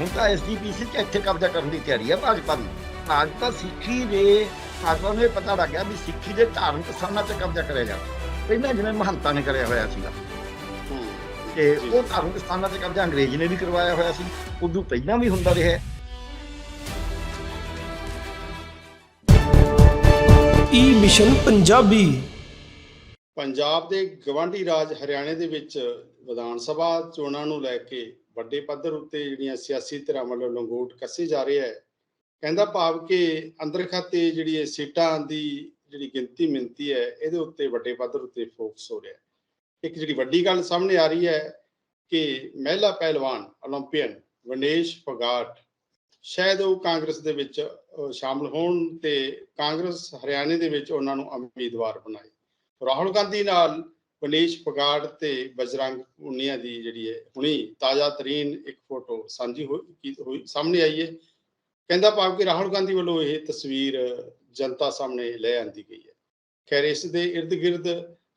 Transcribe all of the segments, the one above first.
ਹੁਣ ਤਾਂ ਐਸਜੀਪੀਸੀ ਚ ਇੱਥੇ ਕਬਜ਼ਾ ਕਰਨ ਦੀ ਤਿਆਰੀ ਹੈ ਭਾਜਪਾ ਦੀ। ਅੱਜ ਤਾਂ ਸਿੱਖੀ ਦੇ ਭਾਜਪਾ ਨੂੰ ਇਹ ਪਤਾ ਲੱਗ ਗਿਆ ਵੀ ਸਿੱਖੀ ਦੇ ਧਾਰਮਿਕ ਸਥਾਨਾਂ ਤੇ ਕਬਜ਼ਾ ਕਰਿਆ ਜਾ ਪਹਿਲਾਂ ਜਿਵੇਂ ਮਹੰਤਾਂ ਨੇ ਕਰਿਆ ਹੋਇਆ ਸੀਗਾ। ਤੇ। ਉਹ ਧਾਰਮਿਕ ਸਥਾਨਾਂ ਤੇ ਕਬਜ਼ਾ ਅੰਗਰੇਜ਼ ਨੇ ਵੀ ਕਰਵਾਇਆ ਹੋਇਆ ਸੀ। ਉਦੋਂ ਪਹਿਲਾਂ ਵੀ ਹੁੰਦਾ ਰਿਹਾ। ਈ ਮਿਸ਼ਨ ਪੰਜਾਬੀ ਪੰਜਾਬ ਦੇ ਗਵਾਂਢੀ ਰਾਜ ਹਰਿਆਣੇ ਦੇ ਵਿੱਚ ਵਿਧਾਨ ਸਭਾ ਚੋਣਾਂ ਨੂੰ ਲੈ ਕੇ ਵੱਡੇ ਪੱਧਰ ਉੱਤੇ ਜਿਹੜੀਆਂ ਸਿਆਸੀ ਧਿਰਾਂ ਵੱਲੋਂ ਲੰਗੋਟ ਕੱਸੇ ਜਾ ਰਿਹਾ ਹੈ, ਕਹਿੰਦਾ ਭਾਵ ਕਿ ਅੰਦਰ ਖਾਤੇ ਜਿਹੜੀ ਸੀਟਾਂ ਦੀ ਜਿਹੜੀ ਗਿਣਤੀ ਮਿੰਤੀ ਹੈ, ਇਹਦੇ ਉੱਤੇ ਵੱਡੇ ਪੱਧਰ ਉੱਤੇ ਫੋਕਸ ਹੋ ਰਿਹਾ ਇੱਕ ਜਿਹੜੀ ਵੱਡੀ ਗੱਲ ਸਾਹਮਣੇ ਆ ਰਹੀ ਹੈ ਕਿ ਮਹਿਲਾ ਪਹਿਲਵਾਨ 올림픽ੀਅਨ ਵਨੇਸ਼ ਫਗਾਟ ਸ਼ਾਇਦ ਉਹ ਕਾਂਗਰਸ ਦੇ ਵਿੱਚ ਸ਼ਾਮਲ ਹੋਣ ਤੇ ਕਾਂਗਰਸ ਹਰਿਆਣੇ ਦੇ ਵਿੱਚ ਉਹਨਾਂ ਨੂੰ ਉਮੀਦਵਾਰ ਬਣਾਏ। ਰਾਹੁਲ ਗਾਂਧੀ ਨਾਲ ਵਨੇਸ਼ ਫਗਾੜ ਤੇ ਬਜਰੰਗ ਪੁਨੀਆ ਦੀ ਜਿਹੜੀ ਹੈ, ਹੁਣੀ ਤਾਜ਼ਾ ਤਰੀਨ ਇੱਕ ਫੋਟੋ ਸਾਂਝੀ ਹੋਈ ਸਾਹਮਣੇ ਆਈ ਹੈ। ਕਹਿੰਦਾ ਭਾਵ ਕਿ ਰਾਹੁਲ ਗਾਂਧੀ ਵੱਲੋਂ ਇਹ ਤਸਵੀਰ ਜਨਤਾ ਸਾਹਮਣੇ ਲੈ ਆਂਦੀ ਗਈ ਹੈ। ਖੈਰ, ਇਸ ਦੇ ਇਰਦ ਗਿਰਦ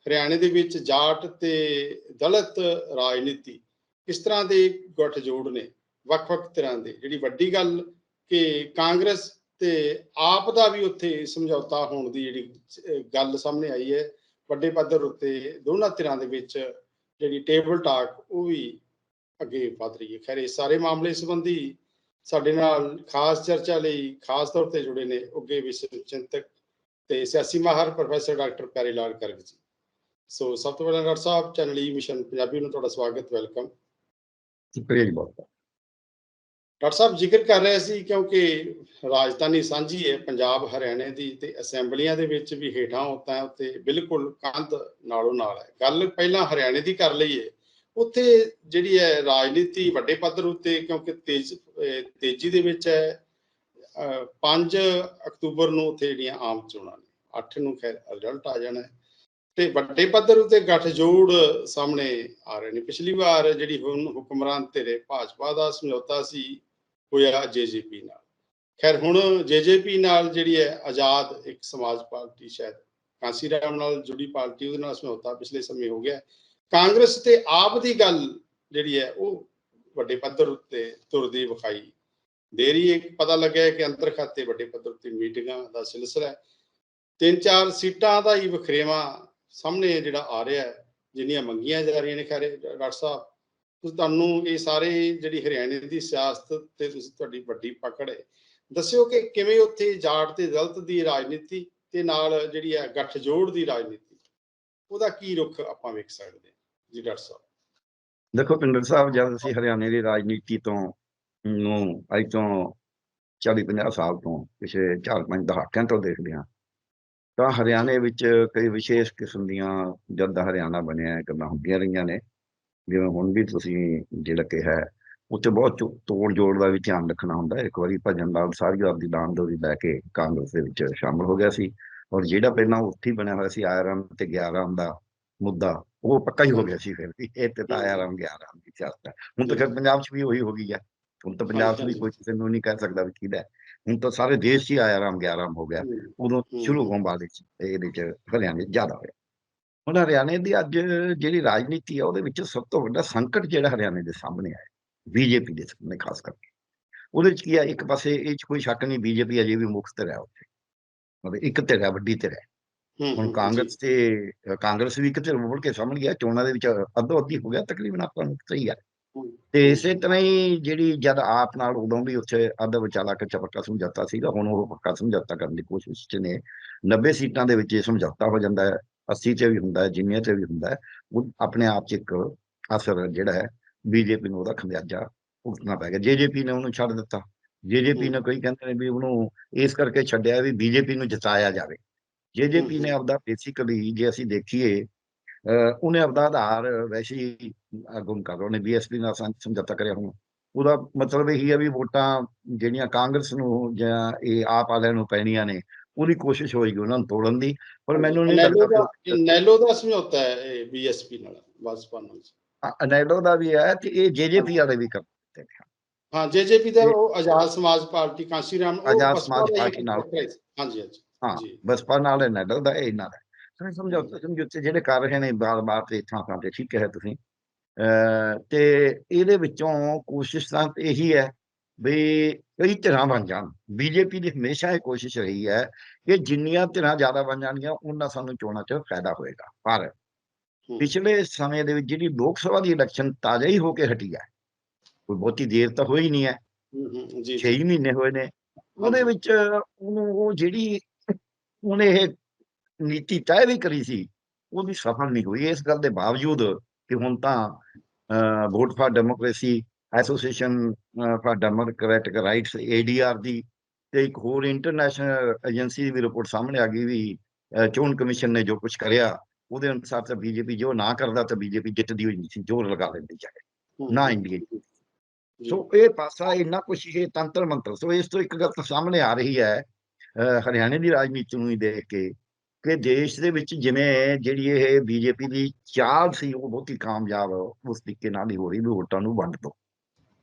ਹਰਿਆਣੇ ਦੇ ਵਿੱਚ ਜਾਟ ਤੇ ਦਲਿਤ ਰਾਜਨੀਤੀ ਇਸ ਤਰ੍ਹਾਂ ਦੇ ਗੱਠਜੋੜ ਨੇ, ਵੱਖ-ਵੱਖ ਤਰ੍ਹਾਂ ਦੇ। ਜਿਹੜੀ ਵੱਡੀ ਗੱਲ ਕਿ ਕਾਂਗਰਸ ਤੇ ਆਪ ਦਾ ਵੀ ਉੱਥੇ ਸਮਝੌਤਾ ਹੋਣ ਦੀ ਜਿਹੜੀ ਗੱਲ ਸਾਹਮਣੇ ਆਈ ਹੈ ਵੱਡੇ ਪੱਧਰ ਉੱਤੇ ਦੋਨਾਂ ਧਿਰਾਂ ਦੇ ਵਿੱਚ ਜਿਹੜੀ ਟੇਬਲ ਟਾਕ ਉਹ ਵੀ ਅੱਗੇ ਵਧ ਰਹੀ ਹੈ। ਖੈਰ, ਇਹ ਸਾਰੇ ਮਾਮਲੇ ਸੰਬੰਧੀ ਸਾਡੇ ਨਾਲ ਖਾਸ ਚਰਚਾ ਲਈ ਖਾਸ ਤੌਰ ਤੇ ਜੁੜੇ ਨੇ ਉੱਗੇ ਵਿਸ਼ਵ ਚਿੰਤਕ ਤੇ ਸਿਆਸੀ ਮਾਹਰ ਪ੍ਰੋਫੈਸਰ ਡਾਕਟਰ ਪਿਆਰੇ ਲਾਲ ਕਰਗ ਜੀ। ਸੋ ਸਭ ਤੋਂ ਪਹਿਲਾਂ ਡਾਕਟਰ ਸਾਹਿਬ, channel e E mission Punjabi ਨੂੰ ਤੁਹਾਡਾ ਸਵਾਗਤ, ਵੈਲਕਮ। ਸ਼ੁਕਰੀਆ ਜੀ ਬਹੁਤ ਡਾਕਟਰ ਸਾਹਿਬ ਜ਼ਿਕਰ ਕਰ ਰਹੇ ਸੀ ਕਿਉਂਕਿ ਰਾਜਧਾਨੀ ਸਾਂਝੀ ਹੈ ਪੰਜਾਬ, ਹਰਿਆਣੇ ਦੀ ਤੇ ਅਸੈਂਬਲੀਆਂ ਦੇ ਵਿੱਚ ਵੀ ਹੇਠਾਂ ਹੁੰਦਾ ਉੱਤੇ ਬਿਲਕੁਲ ਕੰਧ ਨਾਲੋਂ ਨਾਲ ਹੈ। ਗੱਲ ਪਹਿਲਾਂ ਹਰਿਆਣੇ ਦੀ ਕਰ ਲਈਏ। ਉੱਥੇ ਜਿਹੜੀ ਹੈ ਰਾਜਨੀਤੀ ਵੱਡੇ ਪੱਧਰ ਉੱਤੇ ਕਿਉਂਕਿ ਤੇਜ਼ ਤੇਜ਼ੀ ਦੇ ਵਿੱਚ ਹੈ। ਅਹ 5 ਅਕਤੂਬਰ ਨੂੰ ਉੱਥੇ ਜਿਹੜੀਆਂ ਆਮ ਚੋਣਾਂ ਨੇ 8 ਨੂੰ ਖੈਰ ਰਿਜ਼ਲਟ ਆ ਜਾਣਾ ਤੇ ਵੱਡੇ ਪੱਧਰ ਉੱਤੇ ਗੱਠਜੋੜ ਸਾਹਮਣੇ ਆ ਰਹੇ ਨੇ। ਪਿਛਲੀ ਵਾਰ ਜਿਹੜੀ ਹੁਣ ਹੁਕਮਰਾਨ ਧਿਰੇ ਭਾਜਪਾ ਦਾ ਸਮਝੌਤਾ ਸੀ ਹੋਇਆ ਜੇਜੇਪੀ ਨਾਲ। ਖੈਰ, ਹੁਣ ਜੇਜੇਪੀ ਨਾਲ ਜਿਹੜੀ ਹੈ ਆਜ਼ਾਦ ਇੱਕ ਸਮਾਜ ਪਾਰਟੀ ਸ਼ਾਇਦ ਕਾਂਸੀ ਰਾਮ ਨਾਲ ਜੁੜੀ ਪਾਰਟੀ, ਉਹਦੇ ਨਾਲ ਸਮਝੌਤਾ ਪਿਛਲੇ ਸਮੇਂ ਹੋ ਗਿਆ। ਕਾਂਗਰਸ ਤੇ ਆਪ ਦੀ ਗੱਲ ਜਿਹੜੀ ਹੈ, ਉਹ ਵੱਡੇ ਪੱਧਰ ਉੱਤੇ ਤੁਰਦੀ ਵਿਖਾਈ ਦੇ ਰਹੀ ਹੈ। ਪਤਾ ਲੱਗਿਆ ਕਿ ਅੰਤਰ ਖਾਤੇ ਵੱਡੇ ਪੱਧਰ ਉੱਤੇ ਮੀਟਿੰਗਾਂ ਦਾ ਸਿਲਸਿਲਾ ਹੈ। ਤਿੰਨ ਚਾਰ ਸੀਟਾਂ ਦਾ ਹੀ ਵਖਰੇਵਾ ਸਾਹਮਣੇ ਜਿਹੜਾ ਆ ਰਿਹਾ ਹੈ, ਜਿੰਨੀਆਂ ਮੰਗੀਆਂ ਜਾ ਰਹੀਆਂ ਨੇ, ਖੈਰ ਡਾਕਟਰ ਸਾਹਿਬ ਤੁਹਾਨੂੰ ਇਹ ਸਾਰੇ ਜਿਹੜੀ ਹਰਿਆਣੇ ਦੀ ਸਿਆਸਤ ਤੇ ਤੁਸੀਂ ਤੁਹਾਡੀ ਵੱਡੀ ਪਕੜ ਹੈ, ਦੱਸਿਓ ਕਿ ਕਿਵੇਂ ਉੱਥੇ ਜਾਟ ਤੇ ਦਲਤ ਦੀ ਰਾਜਨੀਤੀ ਤੇ ਨਾਲ ਜਿਹੜੀ ਹੈ ਗੱਠਜੋੜ ਦੀ ਰਾਜਨੀਤੀ, ਉਹਦਾ ਕੀ ਰੁਖ ਆਪਾਂ ਵੇਖ ਸਕਦੇ ਹਾਂ ਜੀ ਡਾਕਟਰ ਸਾਹਿਬ? ਦੇਖੋ ਪਿੰਡਰ ਸਾਹਿਬ, ਜਦ ਅਸੀਂ ਹਰਿਆਣੇ ਦੀ ਰਾਜਨੀਤੀ ਤੋਂ ਨੂੰ ਅੱਜ ਤੋਂ 40 50 ਸਾਲ ਤੋਂ ਪਿਛਲੇ 4-5 ਦਹਾਕਿਆਂ ਤੋਂ ਦੇਖਦੇ ਹਾਂ, ਤਾਂ ਹਰਿਆਣੇ ਵਿੱਚ ਕਈ ਵਿਸ਼ੇਸ਼ ਕਿਸਮ ਦੀਆਂ ਜਦ ਦਾ ਹਰਿਆਣਾ ਬਣਿਆ ਗੱਲਾਂ ਹੁੰਦੀਆਂ ਰਹੀਆਂ ਨੇ ਜਿਵੇਂ ਹੁਣ ਵੀ ਤੁਸੀਂ ਜਿਹੜਾ ਕਿ ਹੈ ਉੱਥੇ ਬਹੁਤ ਤੋੜ ਜੋੜ ਦਾ ਵੀ ਧਿਆਨ ਰੱਖਣਾ ਹੁੰਦਾ ਹੈ। ਇੱਕ ਵਾਰੀ ਭਜਨ ਲਾਲ ਸਾਰੀ ਆਪਦੀ ਦਾਨਦੋਰੀ ਲੈ ਕੇ ਕਾਂਗਰਸ ਦੇ ਵਿੱਚ ਸ਼ਾਮਲ ਹੋ ਗਿਆ ਸੀ। ਔਰ ਜਿਹੜਾ ਪਹਿਲਾਂ ਉੱਥੇ ਹੀ ਬਣਿਆ ਹੋਇਆ ਸੀ ਆਇਰਨ ਤੇ 11 ਦਾ ਮੁੱਦਾ ਉਹ ਪੱਕਾ ਹੀ ਹੋ ਗਿਆ ਸੀ ਫਿਰ ਵੀ। ਇਹ ਤੇ ਤਾਂ ਆਇਰਨ 11 ਦੀ ਹੈ ਹੁਣ ਤਾਂ ਖੈਰ ਪੰਜਾਬ 'ਚ ਵੀ ਉਹੀ ਹੋ ਗਈ ਹੈ ਹੁਣ ਤਾਂ ਪੰਜਾਬ 'ਚ ਵੀ। ਕੋਈ ਕਿਸੇ ਨੂੰ ਨਹੀਂ ਕਹਿ ਸਕਦਾ ਵੀ ਕਿਹਦਾ। ਹੁਣ ਤਾਂ ਸਾਰੇ ਦੇਸ਼ 'ਚ ਹੀ ਆਇਰਨ 11 ਹੋ ਗਿਆ। ਉਦੋਂ। ਸ਼ੁਰੂ ਹੋਣ ਬਾਅਦ ਇਹਦੇ ਚ ਹਰਿਆਣੇ ਜ਼ਿਆਦਾ ਹੋਇਆ। ਹੁਣ ਹਰਿਆਣੇ ਦੀ ਅੱਜ ਜਿਹੜੀ ਰਾਜਨੀਤੀ ਹੈ ਉਹਦੇ ਵਿੱਚ ਸਭ ਤੋਂ ਵੱਡਾ ਸੰਕਟ ਜਿਹੜਾ ਹਰਿਆਣੇ ਦੇ ਸਾਹਮਣੇ ਆਇਆ ਬੀਜੇਪੀ ਦੇ ਸਾਹਮਣੇ ਖਾਸ ਕਰਕੇ। ਉਹਦੇ ਚ ਕੀ ਹੈ ਇੱਕ ਪਾਸੇ ਇਹ ਚ ਕੋਈ ਸ਼ੱਕ ਨਹੀਂ ਬੀਜੇਪੀ ਅਜੇ ਵੀ ਮੁਕਤ ਹੈ ਉੱਥੇ। ਮਤਲਬ ਇੱਕ ਧਿਰ ਹੈ ਵੱਡੀ ਧਿਰ ਹੈ ਹੁਣ ਕਾਂਗਰਸ ਤੇ ਕਾਂਗਰਸ ਵੀ ਇੱਕ ਧਿਰ ਮੁੜ ਕੇ ਸਾਹਮਣੇ ਗਿਆ ਚੋਣਾਂ ਦੇ ਵਿੱਚ ਅੱਧੋ ਅੱਧੀ ਹੋ ਗਿਆ ਤਕਰੀਬਨ ਆਪਾਂ ਨੂੰ ਸਹੀ ਹੂੰ, ਤੇ ਇਸੇ ਤਰ੍ਹਾਂ ਹੀ ਜਿਹੜੀ ਜਦ ਆਪ ਨਾਲ ਉਦੋਂ ਵੀ ਉੱਥੇ ਅੱਧ ਵਿਚਾਲਾ ਕੱਚਾ ਪੱਕਾ ਸਮਝੌਤਾ ਸੀਗਾ ਹੁਣ ਉਹ ਪੱਕਾ ਸਮਝੌਤਾ ਕਰਨ ਦੀ ਕੋਸ਼ਿਸ਼ ਚ ਨੇ। 90 ਸੀਟਾਂ ਦੇ ਵਿੱਚ ਇਹ ਸਮਝੌਤਾ ਹੋ ਜਾਂਦਾ ਹੈ। 80 ਤੇ ਵੀ ਹੁੰਦਾ ਜਿੰਨੀਆਂ ਤੇ ਵੀ ਹੁੰਦਾ ਉਹ ਆਪਣੇ ਆਪ ਚ ਇੱਕ ਅਸਰ ਜਿਹੜਾ ਹੈ ਬੀਜੇਪੀ ਨੂੰ ਉਹਦਾ ਖਮਿਆਜਾ ਭੁਗਤਣਾ ਪੈ ਗਿਆ। ਜੇਜੇਪੀ ਨੇ ਉਹਨੂੰ ਛੱਡ ਦਿੱਤਾ। ਜੇਜੇਪੀ ਨੇ ਕੋਈ ਕਹਿੰਦੇ ਨੇ ਵੀ ਉਹਨੂੰ ਇਸ ਕਰਕੇ ਛੱਡਿਆ ਵੀ ਬੀਜੇਪੀ ਨੂੰ ਜਿਤਾਇਆ ਜਾਵੇ। ਜੇਜੇਪੀ ਨੇ ਆਪਦਾ ਬੇਸਿਕਲੀ ਜੇ ਅਸੀਂ ਦੇਖੀਏ ਉਹਨੇ ਆਪਦਾ ਆਧਾਰ ਵੈਸੇ ਹੀ ਗੁੰਮ ਕਰ ਉਹਨੇ ਬੀਐਸਪੀ ਨਾਲ ਸਮਝੌਤਾ ਕਰਿਆ ਹੁਣ। ਉਹਦਾ ਮਤਲਬ ਇਹੀ ਹੈ ਵੀ ਵੋਟਾਂ ਜਿਹੜੀਆਂ ਕਾਂਗਰਸ ਨੂੰ ਜਾਂ ਇਹ ਆਪ ਵਾਲਿਆਂ ਨੂੰ ਪੈਣੀਆਂ ਨੇ ਉਹਦੀ ਕੋਸ਼ਿਸ਼ ਹੋਏਗੀ ਉਹਨਾਂ ਨੂੰ ਤੋੜਨ ਦੀ ਪਰ ਮੈਨੂੰ ਨਹੀਂ ਨੈਲੋ ਲੱਗਦਾ ਨੈਲੋ ਦਾ ਸਮਝੌਤਾ ਹੈ ਬੀਐਸਪੀ ਨਾਲ ਬਸਪਾ ਨਾਲ। ਅਨੈਡੋ ਦਾ ਵੀ ਹੈ ਤੇ ਇਹ ਜੇਜੇਪੀ ਵਾਲੇ ਵੀ ਕਰਦੇ ਨੇ। ਹਾਂ ਜੇਜੇਪੀ ਦਾ ਉਹ ਆਜ਼ਾਦ ਸਮਾਜ ਪਾਰਟੀ ਕਾਂਸੀ ਰਾਮ ਉਹ ਆਜ਼ਾਦ ਸਮਾਜ ਹੀ ਪਾਰਟੀ ਨਾਲ। ਹਾਂਜੀ ਹਾਂਜੀ। ਹਾਂ ਬਸਪਾ ਨਾਲ ਹੈ ਨੈਡਲ ਦਾ ਇਹ ਦਾ ਤੁਸੀਂ ਸਮਝੌਤੇ ਸਮਝੌਤੇ ਜਿਹੜੇ ਕਰ ਰਹੇ ਨੇ ਬਾਰ-ਬਾਰ ਤੇ ਥਾਂ ਥਾਂ ਤੇ ਠੀਕ ਹੈ ਤੁਸੀਂ। ਤੇ ਇਹਦੇ ਵਿੱਚੋਂ ਕੋਸ਼ਿਸ਼ ਤਾਂ ਇਹੀ ਹੈ ਵੀ ਕਈ ਧਿਰਾਂ ਬਣ ਜਾਣ। ਬੀਜੇਪੀ ਦੀ ਹਮੇਸ਼ਾ ਇਹ ਕੋਸ਼ਿਸ਼ ਰਹੀ ਹੈ ਕਿ ਜਿੰਨੀਆਂ ਧਿਰਾਂ ਜ਼ਿਆਦਾ ਬਣ ਜਾਣਗੀਆਂ ਉਹਨਾਂ ਸਾਨੂੰ ਚੋਣਾਂ 'ਚ ਫਾਇਦਾ ਹੋਏਗਾ। ਪਰ ਪਿਛਲੇ ਸਮੇਂ ਦੇ ਵਿੱਚ ਜਿਹੜੀ ਲੋਕ ਸਭਾ ਦੀ ਇਲੈਕਸ਼ਨ ਤਾਜ਼ਾ ਹੀ ਹੋ ਕੇ ਹਟੀ ਹੈ। ਕੋਈ ਬਹੁਤੀ ਦੇਰ ਤਾਂ ਹੋਈ ਨਹੀਂ ਹੈ। ਜੀ। 6 ਮਹੀਨੇ ਹੋਏ ਨੇ। ਉਹਦੇ। ਵਿੱਚ ਉਹਨੂੰ ਉਹ ਜਿਹੜੀ ਉਹਨੇ ਇਹ ਨੀਤੀ ਤੈਅ ਵੀ ਕਰੀ ਸੀ ਉਹ ਵੀ ਸਫਲ ਨਹੀਂ ਹੋਈ। ਇਸ ਗੱਲ ਦੇ ਬਾਵਜੂਦ ਕਿ ਹੁਣ ਤਾਂ vote for democracy association for democratic rights ADR ਦੀ ਤੇ ਇੱਕ ਹੋਰ ਇੰਟਰਨੈਸ਼ਨਲ ਏਜੰਸੀ ਦੀ ਵੀ ਰਿਪੋਰਟ ਸਾਹਮਣੇ ਆ ਗਈ ਵੀ ਚੋਣ ਕਮਿਸ਼ਨ ਨੇ ਜੋ ਕੁਝ ਕਰਿਆ ਉਹਦੇ ਅਨੁਸਾਰ ਤਾਂ ਬੀਜੇਪੀ ਜੋ ਨਾ ਕਰਦਾ ਤਾਂ ਬੀਜੇਪੀ ਜਿੱਤਦੀ ਹੋਈ ਨਹੀਂ ਸੀ ਜ਼ੋਰ ਲਗਾ ਲੈਂਦੀ ਚਾਹੇ ਨਾ ਇੰਡੀਆ ਸੋ ਇਹ ਪਾਸਾ ਇੰਨਾ ਕੁਛ ਇਹ ਤੰਤਰ ਮੰਤਰ ਸੋ ਇਸ ਤੋਂ ਇੱਕ ਗੱਲ ਤਾਂ ਸਾਹਮਣੇ ਆ ਰਹੀ ਹੈ ਹਰਿਆਣੇ ਦੀ ਰਾਜਨੀਤੀ ਨੂੰ ਹੀ ਦੇਖ ਕੇ ਕਿ ਦੇਸ਼ ਦੇ ਵਿੱਚ ਜਿਵੇਂ ਜਿਹੜੀ ਇਹ ਬੀਜੇਪੀ ਦੀ ਚਾਲ ਸੀ ਉਹ ਬਹੁਤੀ ਕਾਮਯਾਬ ਉਸ ਤਰੀਕੇ ਨਾਲ ਹੀ ਹੋ ਰਹੀ ਵੀ ਵੋਟਾਂ ਨੂੰ ਵੰਡ ਦੋ।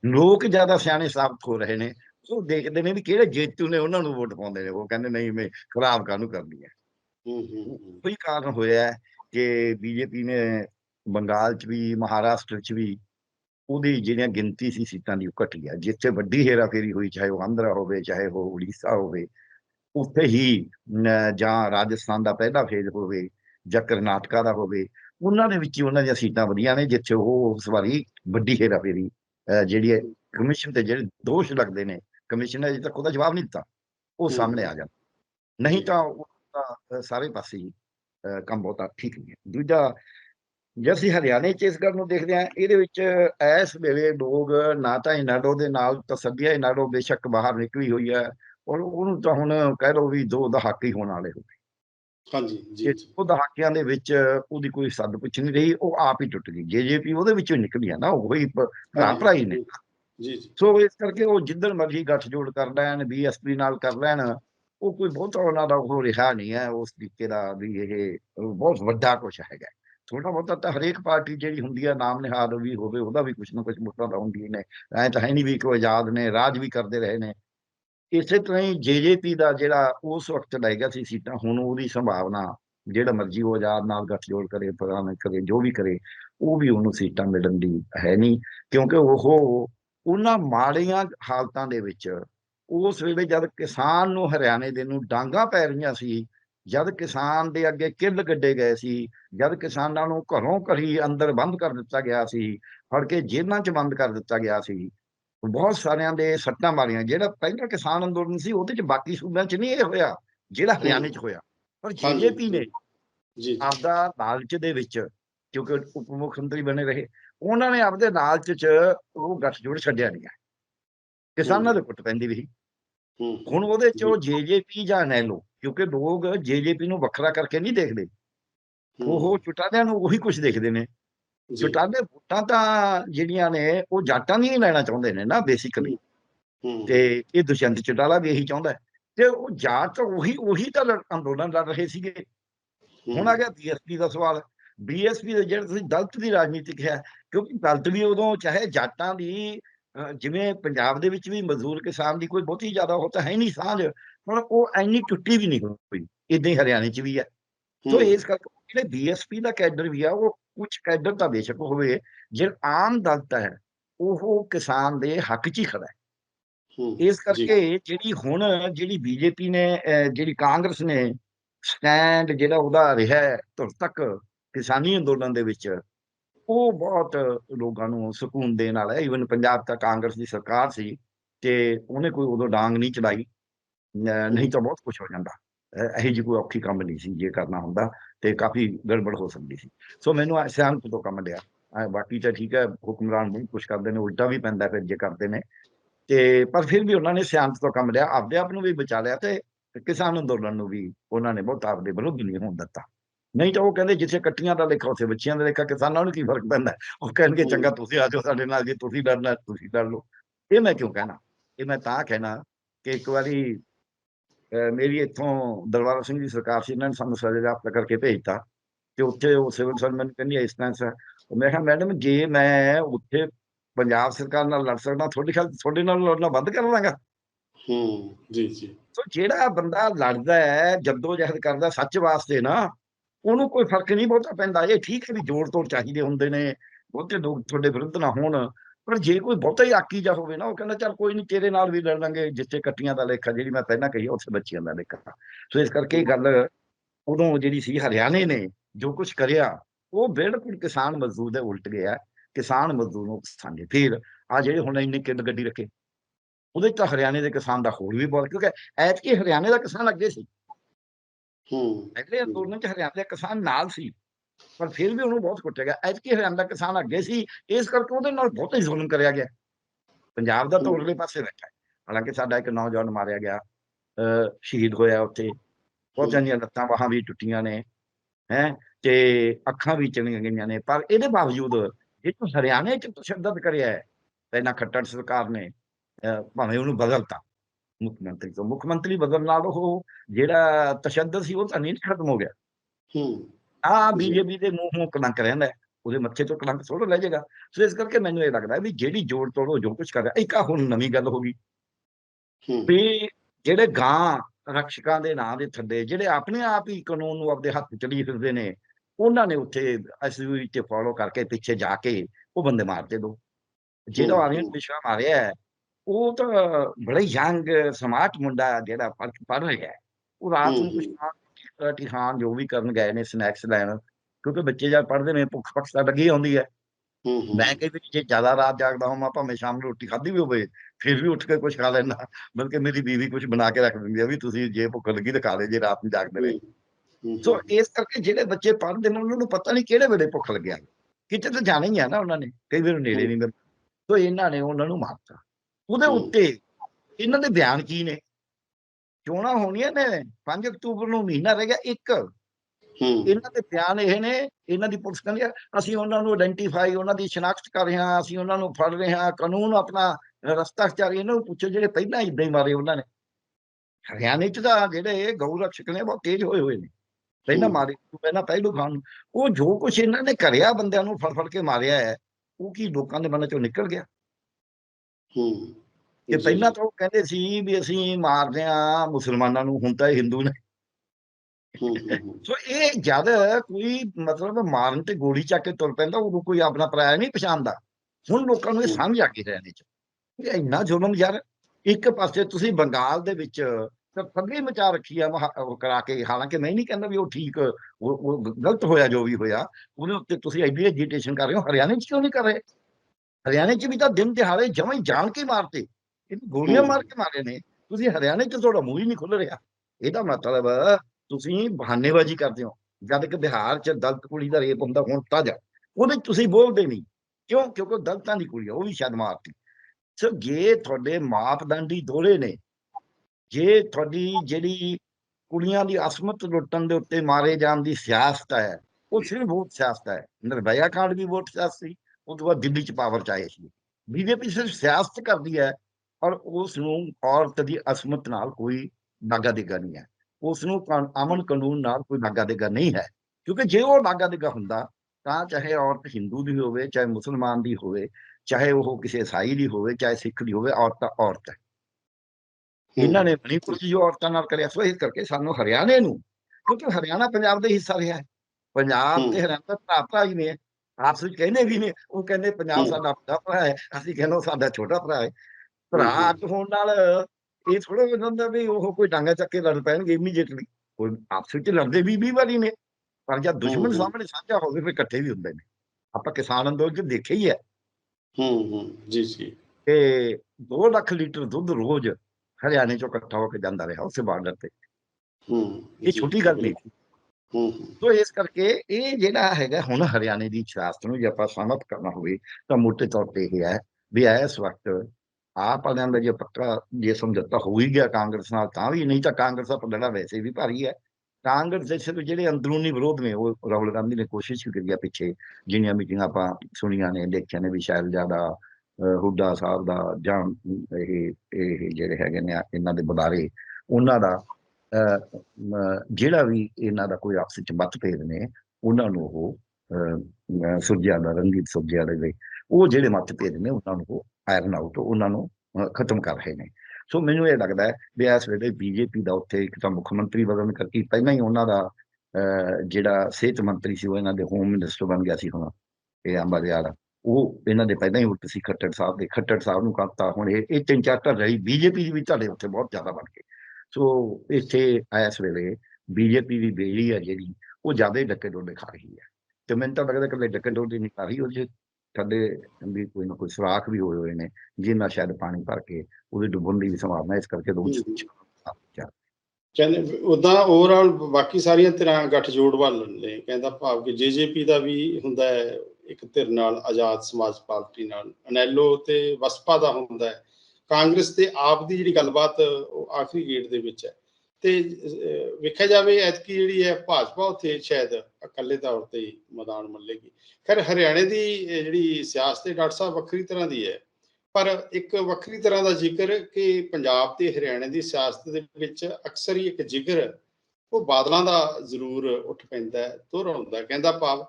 ਲੋਕ ਜ਼ਿਆਦਾ ਸਿਆਣੇ ਸਾਬਤ ਹੋ ਰਹੇ ਨੇ ਉਹ ਦੇਖਦੇ ਨੇ ਵੀ ਕਿਹੜੇ ਜੇਤੂ ਨੇ ਉਹਨਾਂ ਨੂੰ ਵੋਟ ਪਾਉਂਦੇ ਨੇ ਉਹ ਕਹਿੰਦੇ ਨਹੀਂ ਮੈਂ ਖਰਾਬ ਕਾਹਨੂੰ ਕਰਨੀ ਹੈ। ਹੂੰ, ਹੂੰ, ਹੂੰ, ਕੋਈ ਕਾਰਨ ਹੋਇਆ ਕਿ ਬੀਜੇਪੀ ਨੇ ਬੰਗਾਲ 'ਚ ਵੀ ਮਹਾਰਾਸ਼ਟਰ 'ਚ ਵੀ ਉਹਦੀ ਜਿਹੜੀਆਂ ਗਿਣਤੀ ਸੀ ਸੀਟਾਂ ਦੀ ਉਹ ਘਟੀ ਹੈ ਜਿੱਥੇ ਵੱਡੀ ਹੇਰਾਫੇਰੀ ਹੋਈ ਚਾਹੇ ਉਹ ਆਂਧਰਾ ਹੋਵੇ ਚਾਹੇ ਉਹ ਉੜੀਸਾ ਹੋਵੇ ਉੱਥੇ ਹੀ ਜਾਂ ਰਾਜਸਥਾਨ ਦਾ ਪਹਿਲਾ ਫੇਜ਼ ਹੋਵੇ ਜਾਂ ਕਰਨਾਟਕਾ ਦਾ ਹੋਵੇ ਉਹਨਾਂ ਦੇ ਵਿੱਚ ਉਹਨਾਂ ਦੀਆਂ ਸੀਟਾਂ ਵਧੀਆਂ ਨੇ ਜਿੱਥੇ ਉਹ ਉਸ ਵਾਰੀ ਵੱਡੀ ਹੇਰਾਫੇਰੀ ਜਿਹੜੀ ਕਮਿਸ਼ਨ ਤੇ ਜਿਹੜੇ ਦੋਸ਼ ਲੱਗਦੇ ਨੇ ਕਮਿਸ਼ਨ ਨੇ ਅਜੇ ਤੱਕ ਉਹਦਾ ਜਵਾਬ ਨਹੀਂ ਦਿੱਤਾ। ਉਹ। ਸਾਹਮਣੇ ਆ ਜਾਣ ਨਹੀਂ ਤਾਂ ਉਹ ਤਾਂ, ਅਹ, ਸਾਰੇ ਪਾਸੇ ਕੰਮ ਬਹੁਤਾ ਠੀਕ ਨਹੀਂ ਹੈ। ਦੂਜਾ ਜੇ ਅਸੀਂ ਹਰਿਆਣੇ 'ਚ ਇਸ ਗੱਲ ਨੂੰ ਦੇਖਦੇ ਹਾਂ ਇਹਦੇ ਵਿੱਚ ਇਸ ਵੇਲੇ ਲੋਕ ਨਾ ਤਾਂ ਇਨਾਡੋ ਦੇ ਨਾਲ ਤਸੱਦੀਆ ਇਨਾਡੋ ਬੇਸ਼ੱਕ ਬਾਹਰ ਨਿਕਲੀ ਹੋਈ ਹੈ। ਔਰ ਉਹਨੂੰ ਤਾਂ ਹੁਣ ਕਹਿ ਲਓ ਵੀ ਦੋ ਦਹਾਕੇ ਹੀ ਹੋਣ ਵਾਲੇ ਹੋ ਹਾਂਜੀ ਜੀ ਗਏ ਜੀ। ਉਹ ਦਹਾਕਿਆਂ ਦੇ ਵਿੱਚ ਉਹਦੀ ਕੋਈ ਸੱਦ ਪੁੱਛ ਨਹੀਂ ਰਹੀ ਉਹ ਆਪ ਹੀ ਟੁੱਟ ਗਈ। ਜੇਜੇਪੀ ਉਹਦੇ ਵਿੱਚੋਂ ਨਿਕਲੀ ਆ ਨਾ ਉਹ ਹੀ ਭ- ਭਰਾ ਭਰਾ ਹੀ ਨੇ। ਜੀ ਜੀ। ਸੋ ਇਸ ਕਰਕੇ ਉਹ ਜਿੱਦਣ ਮਰਜ਼ੀ ਗੱਠਜੋੜ ਕਰ ਲੈਣ ਬੀਐਸਪੀ ਨਾਲ ਕਰ ਲੈਣ ਉਹ ਕੋਈ ਬਹੁਤਾ ਉਹਨਾਂ ਦਾ ਉਹ ਰਿਹਾ ਨਹੀਂ ਹੈ ਉਸ ਤਰੀਕੇ ਦਾ ਵੀ ਇਹ ਬਹੁਤ ਵੱਡਾ ਕੁਝ ਹੈਗਾ। ਥੋੜਾ ਬਹੁਤਾ ਤਾਂ ਹਰੇਕ ਪਾਰਟੀ ਜਿਹੜੀ ਹੁੰਦੀ ਹੈ ਨਾਮ ਨਿਹਾਦ ਵੀ ਹੋਵੇ ਉਹਦਾ ਵੀ ਕੁਝ ਨਾ ਕੁਝ ਮੁੱਦਾ ਤਾਂ ਹੁੰਦੀ ਨੇ। ਐ ਤਾਂ ਹੈ ਨਹੀਂ ਵੀ ਕੋਈ ਆਜ਼ਾਦ ਨੇ ਰਾਜ ਵੀ ਕਰਦੇ ਰਹੇ ਨੇ। ਇਸੇ ਤਰ੍ਹਾਂ ਹੀ ਜੇਜੇਪੀ ਦਾ ਜਿਹੜਾ ਉਸ ਵਕਤ ਲੈ ਗਿਆ ਸੀ ਸੀਟਾਂ, ਹੁਣ ਉਹਦੀ ਸੰਭਾਵਨਾ ਜਿਹੜਾ ਮਰਜ਼ੀ ਉਹ ਆਜ਼ਾਦ ਨਾਲ ਗੱਠਜੋੜ ਕਰੇ ਪ੍ਰਧਾਨ ਕਰੇ, ਜੋ ਵੀ ਕਰੇ, ਉਹ ਵੀ ਉਹਨੂੰ ਸੀਟਾਂ ਮਿਲਣ ਦੀ ਹੈ ਨਹੀਂ। ਕਿਉਂਕਿ ਉਹ ਉਹਨਾਂ ਮਾੜੀਆਂ ਹਾਲਤਾਂ ਦੇ ਵਿੱਚ ਉਸ ਵੇਲੇ ਜਦ ਕਿਸਾਨ ਨੂੰ ਹਰਿਆਣੇ ਦੇ ਨੂੰ ਡਾਂਗਾ ਪੈ ਰਹੀਆਂ ਸੀ, ਜਦ ਕਿਸਾਨ ਦੇ ਅੱਗੇ ਕਿੱਲ ਗੱਡੇ ਗਏ ਸੀ, ਜਦ ਕਿਸਾਨਾਂ ਨੂੰ ਘਰੋਂ ਘਰੀ ਅੰਦਰ ਬੰਦ ਕਰ ਦਿੱਤਾ ਗਿਆ ਸੀ, ਫੜ ਕੇ ਜੇਲ੍ਹਾਂ 'ਚ ਬੰਦ ਕਰ ਦਿੱਤਾ ਗਿਆ ਸੀ ਬਹੁਤ ਸਾਰਿਆਂ ਦੇ ਸੱਟਾਂ ਮਾਰੀਆਂ। ਜਿਹੜਾ ਪਹਿਲਾ ਕਿਸਾਨ ਅੰਦੋਲਨ ਸੀ ਉਹਦੇ 'ਚ ਬਾਕੀ ਸੂਬਿਆਂ 'ਚ ਨਹੀਂ ਇਹ ਹੋਇਆ ਜਿਹੜਾ ਹਰਿਆਣੇ 'ਚ ਹੋਇਆ। ਪਰ ਜੇਜੇਪੀ ਨੇ ਜੀ। ਆਪਦਾ ਲਾਲਚ ਦੇ ਵਿੱਚ ਕਿਉਂਕਿ ਉਪ ਮੁੱਖ ਮੰਤਰੀ ਬਣੇ ਰਹੇ ਉਹਨਾਂ ਨੇ ਆਪਦੇ ਲਾਲਚ 'ਚ ਉਹ ਗੱਠਜੋੜ ਛੱਡਿਆ ਨਹੀਂ। ਕਿਸਾਨਾਂ ਦੇ ਕੁੱਟ ਪੈਂਦੀ ਵੀ ਹੁਣ ਉਹਦੇ 'ਚ ਉਹ ਜੇਜੇਪੀ ਜਾਂ ਨੈਲੋ ਕਿਉਂਕਿ ਲੋਕ ਜੇਜੇਪੀ ਨੂੰ ਵੱਖਰਾ ਕਰਕੇ ਨਹੀਂ ਦੇਖਦੇ। ਉਹ ਚੁਟਾਲਿਆਂ ਨੂੰ ਉਹੀ ਕੁਝ ਦੇਖਦੇ ਨੇ। ਜੀ, ਚੁਟਾਲੇ ਵੋਟਾਂ ਤਾਂ ਜਿਹੜੀਆਂ ਨੇ ਉਹ ਜਾਟਾਂ ਹੀ ਲੈਣਾ ਚਾਹੁੰਦੇ ਨੇ ਨਾ ਬੇਸਿਕਲੀ ਤੇ ਇਹ ਦੁਸ਼ਯੰਤ ਚੁਟਾਲਾ ਵੀ ਇਹੀ ਚਾਹੁੰਦਾ। ਤੇ ਉਹ ਜਾਟ ਉਹੀ ਉਹੀ ਤਾਂ ਅੰਦੋਲਨ ਲੜ ਰਹੇ ਸੀਗੇ। ਹੁਣ ਆ ਗਿਆ ਬੀਐਸਪੀ ਦਾ ਸਵਾਲ। ਬੀਐਸਪੀ ਦੇ ਜਿਹੜਾ ਤੁਸੀਂ ਦਲਿਤ ਦੀ ਰਾਜਨੀਤੀ ਕਿਹਾ ਕਿਉਂਕਿ ਦਲਿਤ ਵੀ ਉਦੋਂ ਚਾਹੇ ਜਾਟਾਂ ਦੀ ਜਿਵੇਂ ਪੰਜਾਬ ਦੇ ਵਿੱਚ ਵੀ ਮਜ਼ਦੂਰ ਕਿਸਾਨ ਦੀ ਕੋਈ ਬਹੁਤੀ ਜ਼ਿਆਦਾ ਉਹ ਤਾਂ ਹੈ ਨਹੀਂ ਸਾਂਝ। ਪਰ ਉਹ ਐਨੀ ਟੁੱਟੀ ਵੀ ਨਹੀਂ ਹੋਈ। ਇਦਾਂ ਹੀ ਹਰਿਆਣੇ 'ਚ ਵੀ ਹੈ। ਸੋ ਇਸ ਕਰਕੇ ਜਿਹੜੇ ਬੀਐਸਪੀ ਦਾ ਕੈਡਰ ਵੀ ਆ ਉਹ ਕੁਝ ਕੈਡਰ ਤਾਂ ਬੇਸ਼ੱਕ ਹੋਵੇ ਜਿਹੜਾ ਆਮ ਦਲਿਤ ਹੈ ਉਹ ਕਿਸਾਨ ਦੇ ਹੱਕ 'ਚ ਹੀ ਖੜਾ ਹੈ। ਇਸ ਜੀ, ਕਰਕੇ ਜਿਹੜੀ ਹੁਣ ਜਿਹੜੀ ਬੀਜੇਪੀ ਨੇ ਜਿਹੜੀ ਕਾਂਗਰਸ ਨੇ ਸਟੈਂਡ ਜਿਹੜਾ ਉਹਦਾ ਰਿਹਾ ਧੁਰ ਤੱਕ ਕਿਸਾਨੀ ਅੰਦੋਲਨ ਦੇ ਵਿੱਚ ਉਹ ਬਹੁਤ ਲੋਕਾਂ ਨੂੰ ਸਕੂਨ ਦੇਣ ਵਾਲਾ ਹੈ। ਈਵਨ ਪੰਜਾਬ ਤਾਂ ਕਾਂਗਰਸ ਦੀ ਸਰਕਾਰ ਸੀ ਤੇ ਉਹਨੇ ਕੋਈ ਉਦੋਂ ਡਾਂਗ ਨਹੀਂ ਚਲਾਈ ਨਹੀਂ ਤਾਂ ਬਹੁਤ ਕੁਝ ਹੋ ਜਾਂਦਾ। ਇਹੋ ਜਿਹੀ ਕੋਈ ਔਖੀ ਕੰਮ ਨਹੀਂ ਸੀ ਜੇ ਕਰਨਾ ਹੁੰਦਾ ਤੇ ਕਾਫੀ ਗੜਬੜ ਹੋ ਸਕਦੀ ਸੀ। ਸੋ ਮੈਨੂੰ ਸਿਆਣਪ ਤੋਂ ਕੰਮ ਲਿਆ। ਬਾਕੀ ਤਾਂ ਠੀਕ ਹੈ ਹੁਕਮਰਾਨ ਬਹੁਤ ਕੁਝ ਕਰਦੇ ਨੇ ਉਲਟਾ ਵੀ ਪੈਂਦਾ ਫਿਰ ਜੇ ਕਰਦੇ ਨੇ। ਤੇ ਪਰ ਫਿਰ ਵੀ ਉਹਨਾਂ ਨੇ ਸਿਆਣਪ ਤੋਂ ਕੰਮ ਲਿਆ ਆਪਦੇ ਆਪ ਨੂੰ ਵੀ ਬਚਾ ਲਿਆ ਤੇ ਕਿਸਾਨ ਅੰਦੋਲਨ ਨੂੰ ਵੀ ਉਹਨਾਂ ਨੇ ਬਹੁਤ ਆਪਦੇ ਵਿਰੁੱਧ ਨਹੀਂ ਹੋਣ ਦਿੱਤਾ। ਨਹੀਂ ਤਾਂ ਉਹ ਕਹਿੰਦੇ ਜਿੱਥੇ ਕੱਟੀਆਂ ਦਾ ਲੇਖਾ ਉੱਥੇ ਬੱਚਿਆਂ ਦਾ ਲੇਖਾ ਕਿਸਾਨਾਂ ਨੂੰ ਕੀ ਫ਼ਰਕ ਪੈਂਦਾ? ਉਹ ਕਹਿਣਗੇ ਚੰਗਾ ਤੁਸੀਂ ਆ ਜਾਓ ਸਾਡੇ ਨਾਲ ਜੇ ਤੁਸੀਂ ਡਰਨਾ ਤੁਸੀਂ ਡਰ ਲਓ। ਇਹ ਮੈਂ ਕਿਉਂ ਕਹਿਣਾ? ਇਹ ਮੈਂ ਤਾਂ ਕਹਿਣਾ ਕਿ ਇੱਕ ਵਾਰੀ ਮੇਰੀ ਇੱਥੋਂ ਦਰਬਾਰਾ ਸਿੰਘ ਦੀ ਸਰਕਾਰ ਸੀ ਇਹਨਾਂ ਨੇ ਸਾਨੂੰ ਸਜ਼ਾ ਜਾਪਤਾ ਕਰਕੇ ਭੇਜਤਾ ਤੇ ਉੱਥੇ ਉਹ ਸਿਵਲ ਸਰਜਨ ਮੈਨੂੰ ਕਹਿੰਦੀ ਇਸ ਤਰ੍ਹਾਂ ਸਰ ਮੈਂ ਕਿਹਾ ਮੈਡਮ ਜੇ ਮੈਂ ਉੱਥੇ ਪੰਜਾਬ ਸਰਕਾਰ ਨਾਲ ਲੜ ਸਕਦਾ ਤੁਹਾਡੇ ਖਿਆਲ ਤੁਹਾਡੇ ਨਾਲ ਲੜਨਾ ਬੰਦ ਕਰ ਦਾਂਗਾ ਹੂੰ ਜੀ ਜੀ। ਸੋ ਜਿਹੜਾ ਬੰਦਾ ਲੜਦਾ ਹੈ ਜੱਦੋ ਜਹਿਦ ਕਰਦਾ ਸੱਚ ਵਾਸਤੇ ਨਾ ਉਹਨੂੰ ਕੋਈ ਫ਼ਰਕ ਨਹੀਂ ਬਹੁਤਾ ਪੈਂਦਾ। ਇਹ ਠੀਕ ਹੈ ਵੀ ਜੋੜ ਤੋੜ ਚਾਹੀਦੇ ਹੁੰਦੇ ਨੇ ਬਹੁਤੇ ਲੋਕ ਤੁਹਾਡੇ ਵਿਰੁੱਧ ਨਾ ਹੋਣ। ਪਰ ਜੇ ਕੋਈ ਬਹੁਤਾ ਹੀ ਆਕੀ ਜਾ ਹੋਵੇ ਨਾ ਉਹ ਕਹਿੰਦਾ ਚੱਲ ਕੋਈ ਨਹੀਂ ਤੇਰੇ ਨਾਲ ਵੀ ਲੜ ਲਾਂਗੇ ਜਿੱਥੇ ਕੱਟੀਆਂ ਦਾ ਲੇਖਾ ਜਿਹੜੀ ਮੈਂ ਪਹਿਲਾਂ ਕਹੀ ਉੱਥੇ ਬੱਚੀਆਂ ਦਾ ਲੇਖਾ। ਸੋ ਇਸ ਕਰਕੇ ਇਹ ਗੱਲ ਉਦੋਂ ਜਿਹੜੀ ਸੀ ਹਰਿਆਣੇ ਨੇ ਜੋ ਕੁਝ ਕਰਿਆ ਉਹ ਬਿਲਕੁਲ ਕਿਸਾਨ ਮਜ਼ਦੂਰ ਦੇ ਉਲਟ ਗਿਆ। ਕਿਸਾਨ ਮਜ਼ਦੂਰ ਨੂੰ ਪਸੰਦੇ ਫਿਰ। ਆ ਜਿਹੜੇ ਹੁਣ ਇੰਨੇ ਕਿੰਨ ਗੱਡੀ ਰੱਖੇ ਉਹਦੇ 'ਚ ਤਾਂ ਹਰਿਆਣੇ ਦੇ ਕਿਸਾਨ ਦਾ ਹੋਰ ਵੀ ਬਹੁਤ ਕਿਉਂਕਿ ਐਤਕੀ ਹਰਿਆਣੇ ਦਾ ਕਿਸਾਨ ਅੱਗੇ ਸੀ। ਹੂੰ। ਪਹਿਲੇ ਅੰਦੋਲਨ 'ਚ ਹਰਿਆਣਾ ਦਾ ਕਿਸਾਨ ਨਾਲ ਸੀ। ਪਰ ਫਿਰ ਵੀ ਉਹਨੂੰ ਬਹੁਤ ਕੁੱਟਿਆ ਗਿਆ। ਐਤਕੀ ਹਰਿਆਣਾ ਕਿਸਾਨ ਅੱਗੇ ਸੀ, ਇਸ ਕਰਕੇ ਉਹਦੇ ਨਾਲ ਬਹੁਤ ਹੀ ਜ਼ੁਲਮ ਕਰਿਆ ਗਿਆ। ਪੰਜਾਬ ਦਾ ਤਾਂ ਉਰਲੇ ਪਾਸੇ ਬੈਠਾ ਹੈ। ਹਾਲਾਂਕਿ ਸਾਡਾ ਇੱਕ ਨੌਜਵਾਨ ਮਾਰਿਆ ਗਿਆ ਸ਼ਹੀਦ ਹੋਇਆ ਉੱਥੇ। ਬਹੁਤਿਆਂ ਦੀਆਂ ਲੱਤਾਂ ਬਾਹਾਂ ਵੀ ਟੁੱਟੀਆਂ ਨੇ, ਹੈ, ਤੇ ਅੱਖਾਂ ਵੀ ਚਲੀਆਂ ਗਈਆਂ ਨੇ। ਪਰ ਇਹਦੇ ਬਾਵਜੂਦ ਇਹ ਤੋਂ ਹਰਿਆਣੇ 'ਚ ਤਸ਼ੱਦਦ ਕਰਿਆ ਹੈ। ਪਹਿਲਾਂ ਖੱਟੜ ਸਰਕਾਰ ਨੇ ਭਾਵੇਂ ਉਹਨੂੰ ਬਦਲਤਾ, ਮੁੱਖ ਮੰਤਰੀ ਤੋਂ। ਮੁੱਖ ਮੰਤਰੀ ਬਦਲਣ ਨਾਲ ਉਹ ਜਿਹੜਾ ਤਸ਼ੱਦਦ ਸੀ, ਉਹ ਤਾਂ ਨਹੀਂ ਖਤਮ ਹੋ ਗਿਆ। ਹੂੰ। ਆ। ਬੀਜੇਪੀ ਦੇ ਮੂੰਹ ਕਲੰਕ ਰਹਿੰਦਾ ਹੈ, ਉਹਦੇ ਮੱਥੇ ਤੋਂ ਕਲੰਕ ਥੋੜਾ ਲੈ ਜਾਏਗਾ ਸੋ ਇਸ ਕਰਕੇ ਮੈਨੂੰ ਇਹ ਲੱਗਦਾ ਵੀ ਜਿਹੜੀ ਜੋੜ ਤੋੜੋ ਜੋ ਕੁਝ ਕਰ ਰਿਹਾ ਇੱਕ ਆ ਹੁਣ ਨਵੀਂ ਗੱਲ ਹੋ ਗਈ ਵੀ ਜਿਹੜੇ ਗਾਂ ਰਕਸ਼ਕਾਂ ਦੇ ਨਾਂ ਦੇ ਥੱਲੇ ਜਿਹੜੇ ਆਪਣੇ ਆਪ ਹੀ ਕਾਨੂੰਨ ਨੂੰ ਆਪਦੇ ਹੱਥ ਚਲੀ ਫਿਰਦੇ ਨੇ ਉਹਨਾਂ ਨੇ ਉੱਥੇ ਐਸਯੂਵੀ ਤੇ ਫੋਲੋ ਕਰਕੇ ਪਿੱਛੇ ਜਾ ਕੇ ਉਹ ਬੰਦੇ ਮਾਰਤੇ ਦੋ ਜਿਹੜਾ ਹੂੰ, ਆਰੀਅਨ। ਵਿਸ਼ਵਾ ਮਾਰਿਆ ਉਹ ਤਾਂ ਬੜਾ ਯੰਗ ਸਮਾਰਟ ਮੁੰਡਾ ਜਿਹੜਾ ਪੜ੍ਹ ਰਿਹਾ ਹੈ। ਉਹ ਰਾਤ ਨੂੰ ਕੁਝ ਟਿਹਾਨ ਜੋ ਵੀ ਕਰਨ ਗਏ ਨੇ ਸਨੈਕਸ ਲੈਣ ਕਿਉਂਕਿ ਬੱਚੇ ਜਦ ਪੜ੍ਹਦੇ ਨੇ ਭੁੱਖ ਭੱਖ ਤਾਂ ਲੱਗੀ ਹੁੰਦੀ ਹੈ। ਮੈਂ ਵਾਰੀ ਜੇ ਜ਼ਿਆਦਾ ਰਾਤ ਜਾਗਦਾ ਹਾਂ ਭਾਵੇਂ ਸ਼ਾਮ ਨੂੰ ਰੋਟੀ ਖਾਧੀ ਵੀ ਹੋਵੇ ਫਿਰ ਵੀ ਉੱਠ ਕੇ ਕੁਝ ਖਾ ਲੈਂਦਾ ਬਲਕਿ ਮੇਰੀ ਬੀਵੀ ਕੁਝ ਬਣਾ ਕੇ ਰੱਖ ਦਿੰਦੀ ਆ ਵੀ ਤੁਸੀਂ ਜੇ ਭੁੱਖ ਲੱਗੀ ਤਾਂ ਖਾ ਲੈ ਜੇ ਰਾਤ ਨੂੰ ਜਾਗਦੇ ਰਹੇ ਸੋ ਇਸ ਕਰਕੇ ਜਿਹੜੇ ਬੱਚੇ ਪੜ੍ਹਦੇ ਨੇ ਉਹਨਾਂ ਨੂੰ ਪਤਾ ਨਹੀਂ ਕਿਹੜੇ ਵੇਲੇ ਭੁੱਖ ਲੱਗਿਆ। ਕਿਤੇ ਤਾਂ ਜਾਣਾ ਹੀ ਆ ਨਾ ਉਹਨਾਂ ਨੇ ਕਈ ਵਾਰ ਨੇੜੇ ਨਹੀਂ ਮਿਲਦਾ। ਸੋ ਇਹਨਾਂ ਨੇ ਉਹਨਾਂ ਨੂੰ ਮਾਰਤਾ। ਉਹਦੇ। ਉੱਤੇ ਇਹਨਾਂ ਦੇ ਬਿਆਨ ਕੀ ਨੇ? ਚੋਣਾਂ ਹੋਣੀਆਂ ਨੇ 5 ਅਕਤੂਬਰ ਨੂੰ ਮਹੀਨਾ ਰਹਿ ਗਿਆ ਇੱਕ। ਇਹਨਾਂ ਦੇ ਬਿਆਨ ਇਹ ਨੇ ਇਹਨਾਂ ਦੀ ਪੁਲਿਸ ਕਹਿੰਦੀ ਆ ਅਸੀਂ ਉਹਨਾਂ ਨੂੰ ਆਇਡੈਂਟੀਫਾਈ ਉਹਨਾਂ ਦੀ ਸ਼ਨਾਖਤ ਕਰ ਰਹੇ ਹਾਂ ਅਸੀਂ ਉਹਨਾਂ ਨੂੰ ਫੜ ਰਹੇ ਹਾਂ ਕਾਨੂੰਨ ਆਪਣਾ ਰਸਤਾ ਖਿਚਾ ਰਹੇ ਇਹਨਾਂ ਨੂੰ ਪੁੱਛੋ ਜਿਹੜੇ ਪਹਿਲਾਂ ਇਦਾਂ ਹੀ ਮਾਰੇ ਉਹਨਾਂ ਨੇ। ਹਰਿਆਣੇ ਚ ਤਾਂ ਜਿਹੜੇ ਗਊ ਰਕਸ਼ਕ ਨੇ ਬਹੁਤ ਤੇਜ਼ ਹੋਏ ਹੋਏ ਨੇ। ਪਹਿਲਾਂ। ਮਾਰੇ ਪਹਿਲਾਂ ਪਹਿਲੂ ਖਾਨ ਉਹ ਜੋ ਕੁਛ ਇਹਨਾਂ ਨੇ ਕਰਿਆ ਬੰਦਿਆਂ ਨੂੰ ਫੜ ਫੜ ਕੇ ਮਾਰਿਆ ਹੈ ਉਹ ਕੀ ਲੋਕਾਂ ਦੇ ਮਨਾਂ ਚੋਂ ਨਿਕਲ ਗਿਆ? ਹੂੰ। ਕਿ ਪਹਿਲਾਂ। ਤਾਂ ਉਹ ਕਹਿੰਦੇ ਸੀ ਵੀ ਅਸੀਂ ਮਾਰਦੇ ਆ ਮੁਸਲਮਾਨਾਂ ਨੂੰ ਹੁਣ ਤਾਂ ਇਹ ਹਿੰਦੂ ਨੇ। ਸੋ ਇਹ ਜਦ ਕੋਈ ਮਤਲਬ ਮਾਰਨ ਤੇ ਗੋਲੀ ਚੱਕ ਕੇ ਤੁਰ ਪੈਂਦਾ ਉਦੋਂ ਕੋਈ ਆਪਣਾ ਪਰਾਇਆ ਨਹੀਂ ਪਛਾਣਦਾ। ਹੁਣ ਲੋਕਾਂ ਨੂੰ ਇਹ। ਸਮਝ ਆ ਗਈ ਰਹਿਣੇ ਚ ਇਹ ਇੰਨਾ ਜ਼ੁਲਮ ਯਾਰ ਇੱਕ ਪਾਸੇ ਤੁਸੀਂ ਬੰਗਾਲ ਦੇ ਵਿੱਚ ਤਾਂ ਫੱਗੇ ਮਚਾ ਰੱਖੀ ਆ ਕਰਾ ਕੇ ਹਾਲਾਂਕਿ ਮੈਂ ਨਹੀਂ ਕਹਿੰਦਾ ਵੀ ਉਹ ਠੀਕ ਉਹ ਗਲਤ ਹੋਇਆ ਜੋ ਵੀ ਹੋਇਆ ਉਹਦੇ ਉੱਤੇ ਤੁਸੀਂ ਐਡੀ ਐਜੀਟੇਸ਼ਨ ਕਰ ਰਹੇ ਹੋ ਹਰਿਆਣੇ ਚ ਕਿਉਂ ਨਹੀਂ ਕਰ ਰਹੇ? ਹਰਿਆਣੇ ਚ ਵੀ ਤਾਂ ਦਿਨ ਦਿਹਾੜੇ ਜਮਾਂ ਹੀ ਜਾਣ ਕੇ ਮਾਰਤੇ। ਇਹ ਗੋਲੀਆਂ ਮਾਰ ਕੇ ਮਾਰੇ ਨੇ। ਤੁਸੀਂ ਹਰਿਆਣੇ ਚ ਤੁਹਾਡਾ ਮੂੰਹ ਹੀ ਨਹੀਂ ਖੁੱਲ ਰਿਹਾ। ਇਹਦਾ ਮਤਲਬ ਤੁਸੀਂ ਬਹਾਨੇਬਾਜ਼ੀ ਕਰਦੇ ਹੋ। ਜਦ ਕਿ ਬਿਹਾਰ ਚ ਦਲਤ ਕੁੜੀ ਦਾ ਰੇਪ ਹੁੰਦਾ, ਹੁਣ ਤਾਜ਼ਾ ਉਹਦੇ ਤੁਸੀਂ ਬੋਲਦੇ ਨਹੀਂ। ਕਿਉਂ? ਕਿਉਂਕਿ ਦਲਤਾਂ ਦੀ ਕੁੜੀ ਉਹ ਵੀ ਸ਼ਾਇਦ ਮਾਰਤੀ। ਸੋ ਜੇ ਤੁਹਾਡੇ ਮਾਪਦੰਡੀ ਹੀ ਨੇ, ਜੇ ਤੁਹਾਡੀ ਜਿਹੜੀ ਕੁੜੀਆਂ ਦੀ ਅਸਮਤ ਲੁੱਟਣ ਦੇ ਉੱਤੇ ਮਾਰੇ ਜਾਣ ਦੀ ਸਿਆਸਤ ਹੈ, ਉਹ ਸਿਰਫ ਵੋਟ ਸਿਆਸਤ ਹੈ। ਨਿਰਭਇਆ ਕਾਂਡ ਵੀ ਵੋਟ ਸਿਆਸਤ ਸੀ। ਉਹ ਤੋਂ ਬਾਅਦ ਦਿੱਲੀ ਚ ਪਾਵਰ ਚ ਆਏ ਸੀ। ਬੀਜੇਪੀ ਸਿਰਫ ਸਿਆਸਤ ਕਰਦੀ ਹੈ। ਔਰ ਉਸ ਨੂੰ ਔਰਤ ਦੀ ਅਸਮਤ ਨਾਲ ਕੋਈ ਨਾਗਾ ਦੇਗਾ ਨਹੀਂ ਹੈ। ਉਸ ਨੂੰ ਅਮਨ ਕਾਨੂੰਨ ਨਾਲ ਕੋਈ ਨਾਗਾ ਦੇਗਾ ਨਹੀਂ ਹੈ। ਕਿਉਂਕਿ ਜੇ ਉਹ ਨਾਗਾ ਦੇਗਾ ਹੁੰਦਾ ਤਾਂ ਚਾਹੇ ਔਰਤ ਹਿੰਦੂ ਦੀ ਹੋਵੇ ਚਾਹੇ ਮੁਸਲਮਾਨ ਦੀ ਹੋਵੇ ਚਾਹੇ ਉਹ ਕਿਸੇ ਈਸਾਈ ਦੀ ਹੋਵੇ ਚਾਹੇ ਸਿੱਖ ਦੀ ਹੋਵੇ ਔਰਤ ਤਾਂ ਔਰਤ ਹੈ। ਇਹਨਾਂ ਨੇ ਮਣੀਪੁਰ 'ਚ ਜੋ ਔਰਤਾਂ ਨਾਲ ਕਰਿਆ ਸੋ ਇਸ ਕਰਕੇ ਸਾਨੂੰ ਹਰਿਆਣੇ ਨੂੰ ਕਿਉਂਕਿ ਹਰਿਆਣਾ ਪੰਜਾਬ ਦਾ ਹਿੱਸਾ ਰਿਹਾ ਹੈ। ਪੰਜਾਬ। ਤੇ ਹਰਿਆਣਾ ਭਰਾ ਭਰਾ ਹੀ ਨੇ ਆਪਸ ਵਿੱਚ ਕਹਿੰਦੇ ਵੀ ਨੇ ਉਹ ਕਹਿੰਦੇ ਪੰਜਾਬ। ਸਾਡਾ ਵੱਡਾ ਭਰਾ ਹੈ ਅਸੀਂ ਕਹਿੰਦੇ ਸਾਡਾ ਛੋਟਾ ਭਰਾ ਹੈ। ਭਰਾ ਹੋਣ ਨਾਲ ਇਹ ਥੋੜਾ ਹੋ ਜਾਂਦਾ ਵੀ ਉਹ ਕੋਈ ਡਾਂਗਾ ਚੱਕ ਕੇ ਲੜ ਪੈਣਗੇ ਇਮੀਡੀਏਟਲੀ ਕੋਈ ਆਪਸ ਵਿੱਚ ਲੜਦੇ ਵੀ ਵੀ ਵਾਰੀ ਨੇ ਪਰ ਜਦ ਦੁਸ਼ਮਣ। ਸਾਹਮਣੇ ਸਾਂਝਾ ਹੋਵੇ ਫਿਰ ਇਕੱਠੇ ਵੀ ਹੁੰਦੇ ਨੇ। ਆਪਾਂ ਕਿਸਾਨ ਅੰਦੋਲਨ ਦੇਖਿਆ ਹੀ ਹੈ। ਹੂੰ ਹੂੰ ਜੀ ਜੀ। ਕਿ 2 ਲੱਖ ਲੀਟਰ ਦੁੱਧ ਰੋਜ਼ ਹਰਿਆਣੇ ਚੋਂ ਇਕੱਠਾ ਹੋ ਕੇ ਜਾਂਦਾ ਰਿਹਾ ਉਸੇ ਬਾਰਡਰ ਤੇ। ਹੂੰ ਇਹ ਛੋਟੀ ਗੱਲ ਨਹੀਂ। ਹੂੰ ਸੋ ਇਸ ਕਰਕੇ ਇਹ ਜਿਹੜਾ ਹੈਗਾ ਹੁਣ ਹਰਿਆਣੇ ਦੀ ਸਿਆਸਤ ਨੂੰ ਜੇ ਆਪਾਂ ਸਮਾਪਤ ਕਰਨਾ ਹੋਵੇ ਤਾਂ ਮੋਟੇ ਤੌਰ ਤੇ ਇਹ ਹੈ ਵੀ ਇਸ ਵਕਤ ਆਪ ਵਾਲਿਆਂ ਦਾ ਜੇ ਪੱਕਾ ਜੇ ਸਮਝੌਤਾ ਹੋ ਹੀ ਗਿਆ ਕਾਂਗਰਸ ਨਾਲ ਤਾਂ ਵੀ ਨਹੀਂ ਤਾਂ ਕਾਂਗਰਸ ਦਾ ਪੱਲੜਾ ਵੈਸੇ ਵੀ ਭਾਰੀ ਹੈ। ਕਾਂਗਰਸ ਦੇ ਸਿਰਫ ਜਿਹੜੇ ਅੰਦਰੂਨੀ ਵਿਰੋਧ ਨੇ ਉਹ ਰਾਹੁਲ ਗਾਂਧੀ ਨੇ ਕੋਸ਼ਿਸ਼ ਵੀ ਕਰੀ ਆ ਪਿੱਛੇ ਜਿਹੜੀਆਂ ਮੀਟਿੰਗਾਂ ਆਪਾਂ ਸੁਣੀਆਂ ਨੇ ਦੇਖੀਆਂ ਨੇ ਵੀ ਸ਼ਾਇਦ ਜ਼ਿਆਦਾ ਹੁੱਡਾ ਸਾਹਿਬ ਦਾ ਜਾਂ ਇਹ ਇਹ ਜਿਹੜੇ ਹੈਗੇ ਨੇ ਇਹਨਾਂ ਦੇ ਬੁਲਾਰੇ ਉਹਨਾਂ ਦਾ ਅਹ, ਜਿਹੜਾ ਵੀ ਇਹਨਾਂ ਦਾ ਕੋਈ ਆਪਸ ਵਿੱਚ ਮਤਭੇਦ ਨੇ ਉਹਨਾਂ ਨੂੰ ਉਹ ਅਹ, ਅਹ, ਦਾ ਰਣਜੀਤ ਸੁਰਜਿਆ ਦੇ ਉਹ ਜਿਹੜੇ ਮਤਭੇਦ ਨੇ ਉਹਨਾਂ ਨੂੰ ਉਹ ਆਇਰਨ ਆਊਟ ਉਹਨਾਂ ਨੂੰ ਖਤਮ ਕਰ ਰਹੇ ਨੇ। ਸੋ ਮੈਨੂੰ ਇਹ ਲੱਗਦਾ ਹੈ ਵੀ ਇਸ ਵੇਲੇ ਬੀਜੇਪੀ ਦਾ ਉੱਥੇ ਇੱਕ ਤਾਂ ਮੁੱਖ ਮੰਤਰੀ ਬਦਲਣ ਕਰਕੇ ਪਹਿਲਾਂ ਹੀ ਉਹਨਾਂ ਦਾ ਜਿਹੜਾ ਸਿਹਤ ਮੰਤਰੀ ਸੀ ਉਹ ਇਹਨਾਂ ਦੇ ਹੋਮ ਮਿਨਿਸਟਰ ਬਣ ਗਿਆ ਸੀ ਹੁਣ, ਇਹ ਅੰਬਾਦਿਆਲਾ ਉਹ ਇਹਨਾਂ ਦੇ ਪਹਿਲਾਂ ਹੀ ਉਲਟ ਸੀ ਖੱਟੜ ਸਾਹਿਬ ਦੇ। ਖੱਟੜ ਸਾਹਿਬ ਨੂੰ ਕਰਤਾ ਹੁਣ ਇਹ ਇਹ ਤਿੰਨ ਚਾਰ ਧਰ ਰਹੀ ਬੀਜੇਪੀ ਵੀ ਤੁਹਾਡੇ ਉੱਥੇ ਬਹੁਤ ਜ਼ਿਆਦਾ ਬਣ ਗਏ। ਸੋ ਇੱਥੇ ਇਸ ਵੇਲੇ ਬੀਜੇਪੀ ਦੀ ਬੇੜੀ ਹੈ ਜਿਹੜੀ, ਉਹ ਜ਼ਿਆਦਾ ਹੀ ਡੱਕੇ ਡੋਲੇ ਖਾ ਰਹੀ ਹੈ। ਤੇ ਮੈਨੂੰ ਤਾਂ ਲੱਗਦਾ ਕਿ ਡੱਕੇ ਡੋਲੇ ਨਹੀਂ ਖਾ ਰਹੀ ਉਹਦੇ ਥੱਲੇ ਵੀ ਕੋਈ ਨਾ ਕੋਈ ਸੁਰਾਖ ਵੀ ਹੋਏ ਹੋਏ ਨੇ ਜਿੰਨਾ ਸ਼ਾਇਦ ਪਾਣੀ ਭਰ ਕੇ ਉਹਦੇ ਡੁੱਬਣ ਦੀ ਵੀ ਸੰਭਾਵਨਾ ਇਸ ਕਰਕੇ ਦੋ। ਕਹਿੰਦੇ ਉਦਾਂ ਓਵਰਆਲ ਬਾਕੀ ਸਾਰੀਆਂ ਧਿਰਾਂ ਗੱਠਜੋੜ ਵੱਲ ਨੇ ਕਹਿੰਦਾ ਭਾਵ ਕਿ ਜੇਜੇਪੀ ਦਾ ਵੀ ਹੁੰਦਾ ਹੈ ਇੱਕ ਧਿਰ ਨਾਲ ਆਜ਼ਾਦ ਸਮਾਜ ਪਾਰਟੀ ਨਾਲ ਅਨੈਲੋ ਤੇ ਵਸਪਾ ਦਾ ਹੁੰਦਾ ਹੈ। ਕਾਂਗਰਸ ਤੇ ਆਪ ਦੀ ਜਿਹੜੀ ਗੱਲਬਾਤ ਉਹ ਆਖਰੀ ਗੇਟ ਦੇ ਵਿੱਚ ਹੈ। ਤੇ ਵੇਖਿਆ ਜਾਵੇ ਐਤਕੀ ਜਿਹੜੀ ਹੈ ਭਾਜਪਾ ਉੱਥੇ ਸ਼ਾਇਦ ਇਕੱਲੇ ਤੌਰ ਤੇ ਹੀ ਮੈਦਾਨ ਮੱਲੇਗੀ। ਖੈਰ, ਹਰਿਆਣੇ ਦੀ ਜਿਹੜੀ ਸਿਆਸਤ ਹੈ, ਡਾਕਟਰ ਸਾਹਿਬ ਵੱਖਰੀ ਤਰ੍ਹਾਂ ਦੀ ਹੈ। ਪਰ ਇੱਕ ਵੱਖਰੀ ਤਰ੍ਹਾਂ ਦਾ ਜ਼ਿਕਰ ਕਿ ਪੰਜਾਬ ਤੇ ਹਰਿਆਣੇ ਦੀ ਸਿਆਸਤ ਦੇ ਵਿੱਚ ਅਕਸਰ ਹੀ ਇੱਕ ਜਿਕਰ ਉਹ ਬਾਦਲਾਂ ਦਾ ਜ਼ਰੂਰ ਉੱਠ ਪੈਂਦਾ ਹੈ ਦੁਹਰਾਉਂਦਾ ਕਹਿੰਦਾ ਭਾਵ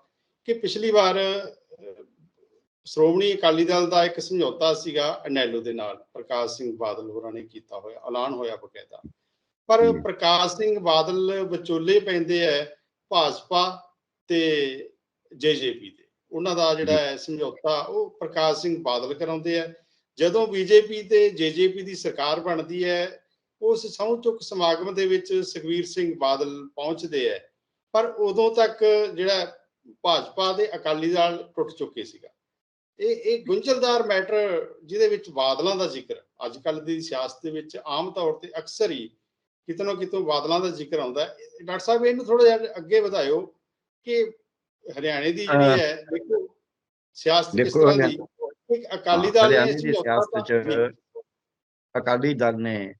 ਕਿ ਪਿਛਲੀ ਵਾਰ ਸ਼੍ਰੋਮਣੀ ਅਕਾਲੀ ਦਲ ਦਾ ਇੱਕ ਸਮਝੌਤਾ ਸੀਗਾ ਅਨੈਲੋ ਦੇ ਨਾਲ, ਪ੍ਰਕਾਸ਼ ਸਿੰਘ ਬਾਦਲ ਹੋਰਾਂ ਨੇ ਕੀਤਾ ਹੋਇਆ, ਐਲਾਨ ਹੋਇਆ ਬਕਾਇਦਾ। ਪਰ। ਪ੍ਰਕਾਸ਼ ਸਿੰਘ ਬਾਦਲ ਵਿਚੋਲੇ ਪੈਂਦੇ ਹੈ ਭਾਜਪਾ ਤੇ ਜੇਜੇਪੀ ਦੇ। ਉਹਨਾਂ ਦਾ ਜਿਹੜਾ ਹੈ ਸਮਝੌਤਾ ਉਹ ਪ੍ਰਕਾਸ਼ ਸਿੰਘ ਬਾਦਲ ਕਰਾਉਂਦੇ ਆ ਜਦੋਂ ਬੀਜੇਪੀ ਤੇ ਜੇਜੇਪੀ ਦੀ ਸਰਕਾਰ ਬਣਦੀ ਹੈ ਉਸ ਸਹੁੰ ਚੁੱਕ ਸਮਾਗਮ ਦੇ ਵਿੱਚ ਸੁਖਵੀਰ ਸਿੰਘ ਬਾਦਲ ਪਹੁੰਚਦੇ ਹੈ ਪਰ ਉਦੋਂ ਤੱਕ ਜਿਹੜਾ ਭਾਜਪਾ ਦੇ ਅਕਾਲੀ ਦਲ ਟੁੱਟ ਚੁੱਕੇ ਸੀਗਾ। ਇਹ ਇਹ ਗੁੰਝਲਦਾਰ ਮੈਟਰ ਜਿਹਦੇ ਵਿੱਚ ਬਾਦਲਾਂ ਦਾ ਜ਼ਿਕਰ ਅੱਜ ਕੱਲ ਦੀ ਸਿਆਸਤ ਦੇ ਵਿੱਚ ਆਮ ਤੌਰ ਤੇ ਅਕਸਰ ਹੀ ਕਿਤੇ ਨਾ ਕਿਤੋਂ ਬਾਦਲਾਂ ਦਾ ਜ਼ਿਕਰ ਆਉਂਦਾ ਡਾਕਟਰ ਸਾਹਿਬ ਇਹਨੂੰ ਥੋੜਾ ਜਿਹਾ ਅੱਗੇ ਵਧਾਇਓ ਕਿ ਹਰਿਆਣੇ ਦੀ ਜਿਹੜੀ ਹੈ। ਦੇਖੋ ਸਿਆਸਤ ਕਿਸ ਤਰ੍ਹਾਂ ਦੀ ਇੱਕ ਅਕਾਲੀ ਦਲ ਨੇ ਸਿਆਸਤ ਚ ਅਕਾਲੀ ਦਲ ਨੇ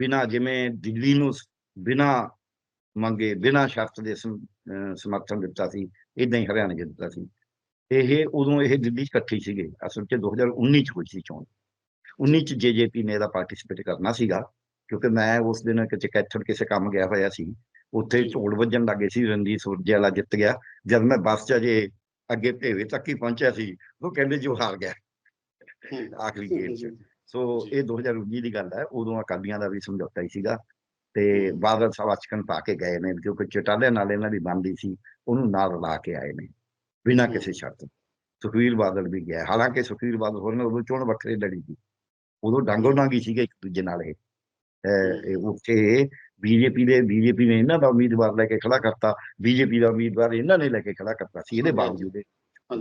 ਬਿਨਾਂ ਜਿਵੇਂ ਦਿੱਲੀ ਨੂੰ ਬਿਨਾਂ ਮੰਗੇ ਬਿਨਾਂ ਸ਼ਰਤ ਦੇ ਸਮਰਥਨ ਦਿੱਤਾ ਸੀ ਇਦਾਂ ਹੀ ਹਰਿਆਣੇ 'ਚ ਦਿੱਤਾ ਸੀ। ਇਹ ਉਦੋਂ ਇਹ ਦਿੱਲੀ 'ਚ ਇਕੱਠੀ ਸੀਗੇ। ਅਸਲ 'ਚ 2019 ਚ ਹੋਈ ਸੀ ਚੋਣ। 19 ਚ ਜੇਜੇਪੀ ਨੇ ਇਹਦਾ ਪਾਰਟਿਸਿਪੇਟ ਕਰਨਾ ਸੀਗਾ। ਕਿਉਂਕਿ ਮੈਂ ਉਸ ਦਿਨ ਕਿਤੇ ਕੈਥਲ ਕਿਸੇ ਕੰਮ ਗਿਆ ਹੋਇਆ ਸੀ ਉੱਥੇ। ਢੋਲ ਵੱਜਣ ਲੱਗੇ ਸੀ ਰਣਜੀਤ ਸੁਰਜੇਵਾਲਾ ਜਿੱਤ ਗਿਆ। ਜਦ ਮੈਂ ਬੱਸ 'ਚ ਅਜੇ ਅੱਗੇ ਭੇਵੇ ਤੱਕ ਹੀ ਪਹੁੰਚਿਆ ਸੀ ਉਹ ਕਹਿੰਦੇ ਜੋ ਹਾਰ ਗਿਆ। ਆਖਰੀ ਗੇੜ 'ਚ। ਸੋ। ਇਹ 2019 ਦੀ ਗੱਲ ਹੈ ਉਦੋਂ ਅਕਾਲੀਆਂ ਦਾ ਵੀ ਸਮਝੌਤਾ ਹੀ ਸੀਗਾ ਤੇ ਬਾਦਲ ਸਾਹਿਬ ਅਚਕਨ ਪਾ ਕੇ ਗਏ ਨੇ ਕਿਉਂਕਿ ਚਟਾਲੇ ਨਾਲ ਇਹਨਾਂ ਦੀ ਬਣਦੀ ਸੀ ਉਹਨੂੰ ਨਾਲ ਲਾ ਕੇ ਆਏ ਨੇ ਬਿਨਾਂ। ਕਿਸੇ ਸ਼ਰਤ ਸੁਖਵੀਰ ਬਾਦਲ ਵੀ ਗਿਆ। ਹਾਲਾਂਕਿ ਸੁਖਵੀਰ ਬਾਦਲ ਹੋਰ ਨੇ ਉਦੋਂ ਚੋਣ ਵੱਖਰੇ ਲੜੀ ਸੀ। ਉਦੋਂ ਡਾਂਗੋ ਡਾਂਗੀ ਸੀਗੇ ਇੱਕ ਦੂਜੇ ਨਾਲ ਇਹ। ਉੱਥੇ ਬੀਜੇਪੀ ਦੇ ਬੀਜੇਪੀ ਨੇ ਇਹਨਾਂ ਦਾ ਉਮੀਦਵਾਰ ਲੈ ਕੇ ਖੜਾ ਕਰਤਾ। ਬੀਜੇਪੀ ਦਾ ਉਮੀਦਵਾਰ ਇਹਨਾਂ ਨੇ ਲੈ ਕੇ ਖੜਾ ਕਰਤਾ ਸੀ ਇਹਦੇ। ਬਾਵਜੂਦ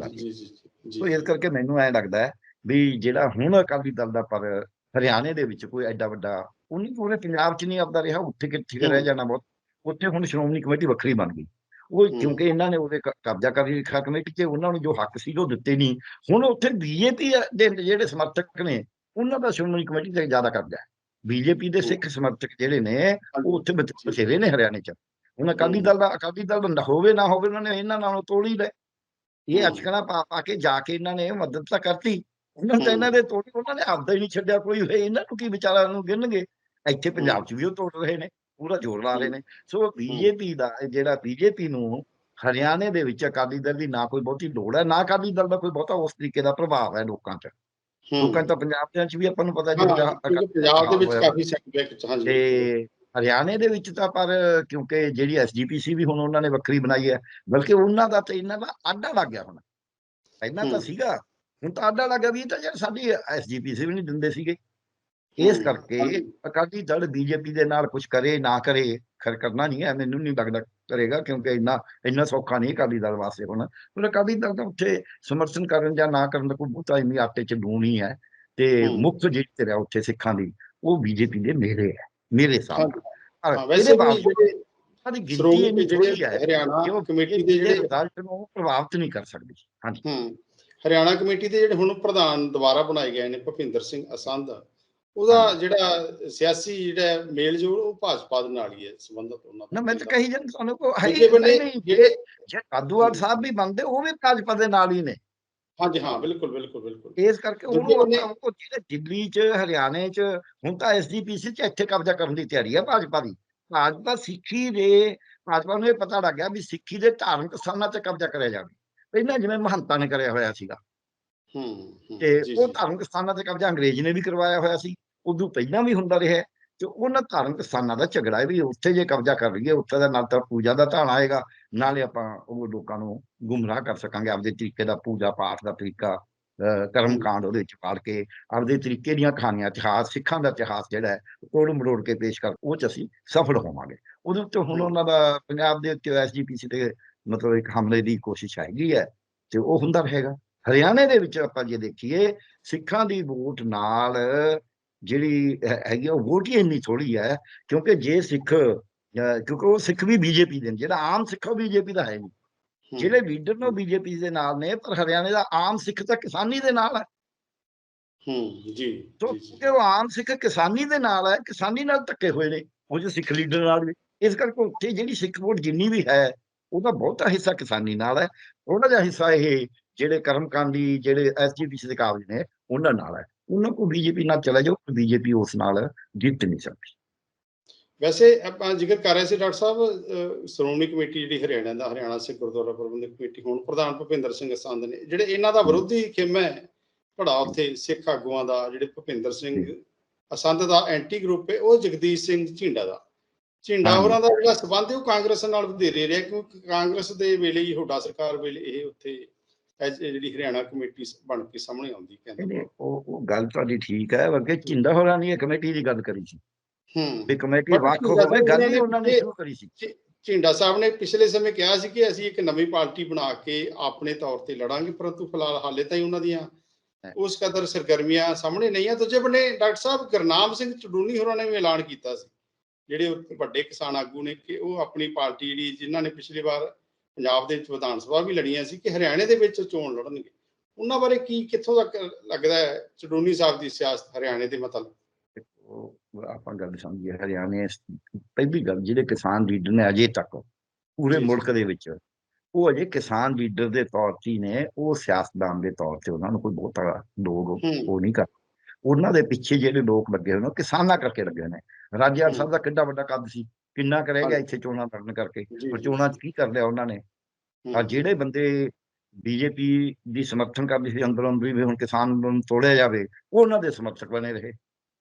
ਜੀ ਜੀ ਜੀ ਸੋ ਇਸ ਕਰਕੇ ਮੈਨੂੰ ਐਂ ਲੱਗਦਾ ਹੈ ਵੀ ਜਿਹੜਾ ਹੁਣ ਅਕਾਲੀ ਦਲ ਦਾ ਪਰ ਹਰਿਆਣੇ ਦੇ ਵਿੱਚ ਕੋਈ ਐਡਾ ਵੱਡਾ ਉਹਨੇ ਪੂਰੇ ਪੰਜਾਬ 'ਚ ਨਹੀਂ ਆਪਦਾ ਰਿਹਾ ਉੱਥੇ ਕਿੱਥੇ ਰਹਿ। ਜਾਣਾ ਬਹੁਤ ਉੱਥੇ ਹੁਣ ਸ਼੍ਰੋਮਣੀ ਕਮੇਟੀ ਵੱਖਰੀ ਬਣ ਗਈ। ਉਹ। ਕਿਉਂਕਿ ਇਹਨਾਂ ਨੇ ਉਹਦੇ ਕਬਜ਼ਾ ਕਰ ਰੱਖਿਆ ਕਮੇਟੀ 'ਚ ਉਹਨਾਂ ਨੂੰ ਜੋ ਹੱਕ ਸੀ ਉਹ ਦਿੱਤੇ ਨਹੀਂ। ਹੁਣ ਉੱਥੇ ਬੀਜੇਪੀ ਦੇ ਜਿਹੜੇ ਸਮਰਥਕ ਨੇ ਉਹਨਾਂ ਦਾ ਸ਼੍ਰੋਮਣੀ ਕਮੇਟੀ ਤੇ ਜ਼ਿਆਦਾ ਕਬਜ਼ਾ ਹੈ। ਬੀਜੇਪੀ ਦੇ ਸਿੱਖ ਸਮਰਥਕ ਜਿਹੜੇ ਨੇ ਉਹ ਉੱਥੇ ਬਥ- ਬਥੇਰੇ ਨੇ ਹਰਿਆਣੇ 'ਚ। ਹੁਣ ਅਕਾਲੀ। ਦਲ ਦਾ ਅਕਾਲੀ ਦਲ ਦਾ ਹੋਵੇ ਨਾ ਹੋਵੇ ਉਹਨਾਂ ਨੇ ਇਹਨਾਂ ਨਾਲੋਂ ਤੋੜ ਲਏ। ਇਹ। ਅਚਕਣਾ ਪਾ ਪਾ ਕੇ ਜਾ ਕੇ ਇਹਨਾਂ ਨੇ ਮਦਦ ਤਾਂ ਕਰਤੀ। ਉਹਨਾਂ ਤਾਂ। ਇਹਨਾਂ ਦੇ ਤੋੜੀ ਉਹਨਾਂ ਨੇ ਆਪਦਾ ਹੀ ਨਹੀਂ ਛੱਡਿਆ ਕੋਈ। ਹੋਏ ਇਹਨਾਂ ਨੂੰ ਕੀ ਵਿਚਾਰਾਂ ਨੂੰ ਗਿਣਨਗੇ? ਇੱਥੇ ਪੰਜਾਬ 'ਚ ਵੀ ਉਹ ਤੋੜ ਰਹੇ ਨੇ ਪੂਰਾ ਜ਼ੋਰ ਲਾ ਰਹੇ ਨੇ। ਸੋ ਬੀਜੇਪੀ ਦਾ ਜਿਹੜਾ ਬੀਜੇਪੀ ਨੂੰ ਹਰਿਆਣੇ ਦੇ ਵਿੱਚ ਅਕਾਲੀ ਦਲ ਦੀ ਨਾ ਕੋਈ ਬਹੁਤੀ ਲੋੜ ਹੈ ਨਾ ਅਕਾਲੀ ਦਲ ਦਾ ਕੋਈ ਬਹੁਤਾ ਉਸ ਤਰੀਕੇ ਦਾ ਪ੍ਰਭਾਵ ਹੈ ਲੋਕਾਂ 'ਚ। ਲੋਕਾਂ ਤਾਂ ਪੰਜਾਬ ਦੇ ਵਿੱਚ ਵੀ ਆਪਾਂ ਨੂੰ ਪਤਾ ਕਿਉਂਕਿ ਪੰਜਾਬ ਦੇ ਵਿੱਚ। ਕਾਫੀ ਸੈਟਬੈਕ ਹਾਂਜੀ ਤੇ ਹਰਿਆਣੇ ਦੇ ਵਿੱਚ ਤਾਂ ਪਰ ਕਿਉਂਕਿ ਜਿਹੜੀ ਐਸਜੀਪੀਸੀ ਵੀ ਹੁਣ ਉਹਨਾਂ ਨੇ ਵੱਖਰੀ ਬਣਾਈ ਹੈ ਬਲਕਿ ਉਹਨਾਂ ਦਾ ਤੇ ਇਹਨਾਂ ਦਾ ਆਡਾ ਲੱਗ ਗਿਆ ਹੁਣ ਪਹਿਲਾਂ ਤਾਂ। ਸੀਗਾ ਹੁਣ ਤਾਂ ਆਡਾ ਲੱਗ ਗਿਆ ਵੀ ਇਹ ਤਾਂ ਯਾਰ ਸਾਡੀ ਐਸਜੀਪੀਸੀ ਵੀ ਨਹੀਂ ਦਿੰਦੇ ਸੀਗੇ ਇਸ ਕਰਕੇ। ਅਕਾਲੀ ਦਲ ਬੀਜੇਪੀ ਦੇ ਨਾਲ ਕੁਝ ਕਰੇ ਨਾ ਕਰੇ ਖਰ ਕਰਨਾ ਨਹੀਂ ਹੈ ਮੈਨੂੰ ਨਹੀਂ ਲੱਗਦਾ ਕਰੇਗਾ ਕਿਉਂਕਿ ਇੰਨਾ ਇੰਨਾ ਸੌਖਾ ਨਹੀਂ ਅਕਾਲੀ ਦਲ ਵਾਸਤੇ ਹੁਣ। ਪਰ ਅਕਾਲੀ ਦਲ ਦਾ ਉੱਥੇ ਸਮਰਥਨ ਕਰਨ ਜਾਂ ਨਾ ਕਰਨ ਦਾ ਕੋਈ ਬਹੁਤਾ ਇੰਨੀ ਆਟੇ 'ਚ ਲੂਣ ਹੀ ਹੈ ਤੇ। ਮੁੱਖ ਜਿਹੜੀ ਤੇ ਉੱਥੇ ਸਿੱਖਾਂ ਦੀ ਉਹ ਬੀਜੇਪੀ ਦੇ ਮੇਰੇ ਹੈ ਮੇਰੇ ਸਾਹਮਣੇ। ਇਹਦੇ ਬਾਵਜੂਦ ਦੀ ਗਿਣਤੀ ਜਿਹੜੇ ਹੈ ਹਰਿਆਣਾ ਕਮੇਟੀ ਦੇ ਜਿਹੜੇ ਰਿਜ਼ਲਟ ਨੂੰ ਪ੍ਰਭਾਵਿਤ ਨਹੀਂ ਕਰ ਸਕਦੀ। ਹਾਂਜੀ। ਹਰਿਆਣਾ ਕਮੇਟੀ ਦੇ ਜਿਹੜੇ ਹੁਣ ਪ੍ਰਧਾਨ ਦੁਬਾਰਾ ਬਣਾਏ ਗਏ ਨੇ ਭੁਪਿੰਦਰ ਸਿੰਘ ਅਸੰਧ ਉਹਦਾ ਜਿਹੜਾ ਸਿਆਸੀ ਜਿਹੜਾ ਮੇਲ ਜੋਲ ਉਹ ਭਾਜਪਾ ਦੇ ਨਾਲ ਹੀ ਹੈ ਸੰਬੰਧਤ ਉਹਨਾਂ ਦਾ ਨਾ ਮੈਂ ਤਾਂ ਕਹੀ ਜਾਂ ਤੁਹਾਨੂੰ ਕੋ ਹੈ ਜਿਹੜੇ ਕਾਦੂਵਾਲ ਸਾਹਿਬ ਵੀ ਬਣਦੇ ਉਹ ਵੀ ਭਾਜਪਾ ਦੇ ਨਾਲ ਹੀ ਨੇ। ਹਾਂਜੀ ਹਾਂ ਬਿਲਕੁਲ ਬਿਲਕੁਲ ਬਿਲਕੁਲ। ਇਸ ਕਰਕੇ ਉਹਨੂੰ ਉਹ ਜਿਹੜੇ ਦਿੱਲੀ 'ਚ ਹਰਿਆਣੇ 'ਚ ਹੁਣ ਤਾਂ ਐਸਜੀਪੀਸੀ 'ਚ ਇੱਥੇ ਕਬਜ਼ਾ ਕਰਨ ਦੀ ਤਿਆਰੀ ਹੈ ਭਾਜਪਾ ਦੀ। ਭਾਜਪਾ ਸਿੱਖੀ ਦੇ ਭਾਜਪਾ ਨੂੰ ਇਹ ਪਤਾ ਲੱਗ ਗਿਆ ਵੀ ਸਿੱਖੀ ਦੇ ਧਾਰਮਿਕ ਸਥਾਨਾਂ 'ਤੇ ਕਬਜ਼ਾ ਕਰਿਆ ਜਾਵੇ। ਪਹਿਲਾਂ ਜਿਵੇਂ ਮਹੰਤਾਂ ਨੇ ਕਰਿਆ ਹੋਇਆ ਸੀਗਾ। ਹੂੰ ਤੇ ਉਹ ਧਾਰਮਿਕ ਸਥਾਨਾਂ 'ਤੇ ਕਬਜ਼ਾ ਅੰਗਰੇਜ਼ ਨੇ ਵੀ ਕਰਵਾਇਆ ਹੋਇਆ ਸੀ ਉਦੋਂ ਪਹਿਲਾਂ ਵੀ ਹੁੰਦਾ ਰਿਹਾ। ਤੇ ਉਹਨਾਂ ਧਾਰਮਿਕ ਸਥਾਨਾਂ ਦਾ ਝਗੜਾ ਵੀ ਉੱਥੇ ਜੇ ਕਬਜ਼ਾ ਕਰ ਲਈਏ ਉੱਥੇ ਦਾ ਨਾਲ ਤਾਂ ਪੂਜਾ ਦਾ ਧਾਣਾ ਆਏਗਾ ਨਾਲੇ ਆਪਾਂ ਉਹ ਲੋਕਾਂ ਨੂੰ ਗੁੰਮਰਾਹ ਕਰ ਸਕਾਂਗੇ ਆਪਦੇ ਤਰੀਕੇ ਦਾ ਪੂਜਾ ਪਾਠ ਦਾ ਤਰੀਕਾ ਕਰਮ ਕਾਂਡ ਉਹਦੇ ਵਿੱਚ ਪਾੜ ਕੇ ਆਪਦੇ ਤਰੀਕੇ ਦੀਆਂ ਕਹਾਣੀਆਂ ਇਤਿਹਾਸ ਸਿੱਖਾਂ ਦਾ ਇਤਿਹਾਸ ਜਿਹੜਾ ਹੈ ਕੋੜ ਮਰੋੜ ਕੇ ਪੇਸ਼ ਕਰ ਉਹ ਚ ਅਸੀਂ ਸਫਲ ਹੋਵਾਂਗੇ ਉਹਦੇ ਉੱਤੇ ਹੁਣ ਉਹਨਾਂ ਦਾ ਪੰਜਾਬ ਦੇ ਉੱਤੇ ਐਸਜੀਪੀਸੀ ਤੇ ਮਤਲਬ ਇੱਕ ਹਮਲੇ ਦੀ ਕੋਸ਼ਿਸ਼ ਹੈਗੀ ਹੈ ਤੇ ਉਹ ਹੁੰਦਾ ਰਹੇਗਾ ਹਰਿਆਣੇ ਦੇ ਵਿੱਚ ਆਪਾਂ ਜੇ ਦੇਖੀਏ ਸਿੱਖਾਂ ਦੀ ਵੋਟ ਨਾਲ ਜਿਹੜੀ ਹੈਗੀ ਉਹ ਵੋਟ ਹੀ ਇੰਨੀ ਥੋੜੀ ਹੈ ਕਿਉਂਕਿ ਜੇ ਸਿੱਖ ਕਿਉਂਕਿ ਉਹ ਸਿੱਖ ਵੀ ਬੀਜੇਪੀ ਦੇ ਨੇ ਜਿਹੜਾ ਆਮ ਸਿੱਖ ਉਹ ਬੀਜੇਪੀ ਦਾ ਹੈ ਨਹੀਂ। ਜਿਹੜੇ ਲੀਡਰ ਨੇ ਬੀਜੇਪੀ ਦੇ ਨਾਲ ਨੇ ਪਰ ਹਰਿਆਣੇ ਦਾ ਆਮ ਸਿੱਖ ਤਾਂ ਕਿਸਾਨੀ ਦੇ ਨਾਲ ਹੈ। ਹੂੰ ਜੀ ਤੋਂ ਉਹ ਆਮ ਸਿੱਖ ਕਿਸਾਨੀ ਦੇ ਨਾਲ ਹੈ ਕਿਸਾਨੀ ਨਾਲ ਧੱਕੇ ਹੋਏ ਨੇ ਉਹ ਜੋ ਸਿੱਖ ਲੀਡਰ ਨਾਲ ਵੀ ਇਸ ਕਰਕੇ ਉੱਥੇ ਜਿਹੜੀ ਸਿੱਖ ਵੋਟ ਜਿੰਨੀ ਵੀ ਹੈ ਉਹਦਾ ਬਹੁਤਾ ਹਿੱਸਾ ਕਿਸਾਨੀ ਨਾਲ ਹੈ। ਥੋੜਾ ਜਿਹਾ ਹਿੱਸਾ ਇਹ ਜਿਹੜੇ ਕਰਮਕਾਂਡੀ ਜਿਹੜੇ ਐਸਜੀਪੀਸੀ ਦੇ ਕਾਬਜ ਨੇ ਉਹਨਾਂ ਨਾਲ ਹੈ। ਉਹਨਾਂ ਕੋ ਬੀਜੇਪੀ ਨਾਲ ਚਲਾ ਜਾਓ ਬੀਜੇਪੀ ਉਸ ਨਾਲ ਜਿੱਤ ਨਹੀਂ ਸਕਦੀ। ਵੈਸੇ ਆਪਾਂ ਜ਼ਿਕਰ ਕਰ ਰਹੇ ਸੀ ਡਾਕਟਰ ਸਾਹਿਬ ਸ਼੍ਰੋਮਣੀ ਕਮੇਟੀ ਜਿਹੜੀ ਹਰਿਆਣਾ ਦਾ ਹਰਿਆਣਾ ਸਿੱਖ ਗੁਰਦੁਆਰਾ ਪ੍ਰਬੰਧਕ ਕਮੇਟੀ ਹੁਣ ਪ੍ਰਧਾਨ ਭੁਪਿੰਦਰ ਸਿੰਘ ਸੰਧ ਨੇ ਜਿਹੜੇ ਇਹਨਾਂ ਦਾ ਵਿਰੋਧੀ ਖੇਮਾ ਹੈ ਪੜਾ ਉੱਥੇ ਸਿੱਖ ਆਗੂਆਂ ਦਾ ਜਿਹੜੇ ਭੁਪਿੰਦਰ ਸਿੰਘ ਅਸੰਧ ਦਾ ਐਂਟੀ ਗਰੁੱਪ ਹੈ ਉਹ ਜਗਦੀਸ਼ ਸਿੰਘ ਝਿੰਡਾ ਦਾ। ਝਿੰਡਾ। ਹੋਰਾਂ ਦਾ ਜਿਹੜਾ ਸਬੰਧ ਹੈ ਉਹ ਕਾਂਗਰਸ ਨਾਲ ਵਧੇਰੇ ਰਿਹਾ ਕਿਉਂਕਿ ਕਾਂਗਰਸ ਦੇ ਵੇਲੇ ਹੀ ਹੁੱਡਾ ਸਰਕਾਰ ਵੇਲੇ ਇਹ ਉੱਥੇ ਜਿਹੜੀ ਹਰਿਆਣਾ ਕਮੇਟੀ ਬਣ ਕੇ ਸਾਹਮਣੇ ਆਉਂਦੀ ਕਹਿੰਦੇ। ਉਹ ਉਹ ਗੱਲ ਤੁਹਾਡੀ ਠੀਕ ਹੈ ਅੱਗੇ ਚਿੰਦਾ ਹੋਰਾਂ ਨੇ ਕਮੇਟੀ ਦੀ ਗੱਲ ਕਰੀ ਸੀ। ਹੂੰ। ਵੀ ਕਮੇਟੀ ਵੱਖ ਹੋਵੇ ਸਾਹਿਬ ਗੱਲ ਹੀ ਉਹਨਾਂ ਨੇ ਸ਼ੁਰੂ ਕਰੀ ਸੀ। ਝਿੰਡਾ ਸਾਹਿਬ ਨੇ ਪਿਛਲੇ ਸਮੇਂ ਕਿਹਾ ਸੀ ਕਿ ਅਸੀਂ ਇੱਕ ਨਵੀਂ ਪਾਰਟੀ ਬਣਾ ਕੇ ਆਪਣੇ ਤੌਰ ਤੇ ਲੜਾਂਗੇ ਪਰੰਤੂ ਫਿਲਹਾਲ ਹਾਲੇ ਤਾਈਂ ਉਹਨਾਂ ਦੀਆਂ ਹੈ। ਉਸ ਕਦਰ ਸਰਗਰਮੀਆਂ ਸਾਹਮਣੇ ਨਹੀਂ ਆ ਦੂਜੇ ਬੰਨੇ ਡਾਕਟਰ ਸਾਹਿਬ ਗੁਰਨਾਮ ਸਿੰਘ ਚਡੂਨੀ ਹੋਰਾਂ ਨੇ ਵੀ ਐਲਾਨ ਕੀਤਾ ਸੀ। ਜਿਹੜੇ ਵੱਡੇ ਕਿਸਾਨ ਆਗੂ ਨੇ ਕਿ ਉਹ ਆਪਣੀ ਪਾਰਟੀ ਜਿਹੜੀ ਜਿਨ੍ਹਾਂ ਨੇ ਪਿਛਲੀ ਵਾਰ ਪੰਜਾਬ ਦੇ ਵਿੱਚ ਵਿਧਾਨ ਸਭਾ ਵੀ ਲੜੀਆਂ ਸੀ ਕਿ ਹਰਿਆਣੇ ਦੇ ਵਿੱਚ ਚੋਣ ਲੜਨਗੇ। ਉਹਨਾਂ ਬਾਰੇ ਕੀ ਕਿੱਥੋਂ ਤੱਕ ਲੱਗਦਾ ਹੈ ਚਡੂਨੀ ਸਾਹਿਬ ਦੀ ਸਿਆਸਤ ਹਰਿਆਣੇ ਦੇ ਮਤਲਬ? ਆਪਾਂ ਗੱਲ ਸਮਝੀਏ ਹਰਿਆਣੇ ਪਹਿਲੀ ਗੱਲ ਜਿਹੜੇ ਕਿਸਾਨ ਲੀਡਰ ਨੇ ਅਜੇ ਤੱਕ ਪੂਰੇ। ਮੁਲਕ ਦੇ ਵਿੱਚ ਉਹ ਅਜੇ ਕਿਸਾਨ ਲੀਡਰ ਦੇ ਤੌਰ ਤੇ ਨੇ ਉਹ ਸਿਆਸਤਦਾਨ ਦੇ ਤੌਰ ਤੇ ਉਹਨਾਂ ਨੂੰ ਕੋਈ ਬਹੁਤਾ ਲੋਕ ਹੂੰ। ਉਹ ਨਹੀਂ ਕਰ ਉਹਨਾਂ ਦੇ ਪਿੱਛੇ ਜਿਹੜੇ ਲੋਕ ਲੱਗੇ ਹੋਏ ਨੇ ਉਹ ਕਿਸਾਨਾਂ ਕਰਕੇ ਲੱਗੇ ਨੇ। ਹੂੰ। ਸਾਹਿਬ ਦਾ ਕਿੰਨਾ ਵੱਡਾ ਕੱਦ ਸੀ। ਕਿੰਨਾ ਕਰੇਗਾ। ਇੱਥੇ ਚੋਣਾਂ ਲੜਨ ਕਰਕੇ? ਪਰ। ਚੋਣਾਂ 'ਚ ਕੀ ਕਰ ਲਿਆ ਉਹਨਾਂ ਨੇ? ਆ ਜਿਹੜੇ ਬੰਦੇ ਬੀਜੇਪੀ ਦੀ ਸਮਰਥਨ ਕਰਦੇ ਸੀ ਅੰਦਰੋਂ ਅੰਦਰੀ ਵੀ ਹੁਣ ਕਿਸਾਨ ਅੰਦੋਲਨ ਨੂੰ ਤੋੜਿਆ ਜਾਵੇ ਉਹ ਉਹਨਾਂ ਦੇ ਸਮਰਥਕ ਬਣੇ ਰਹੇ।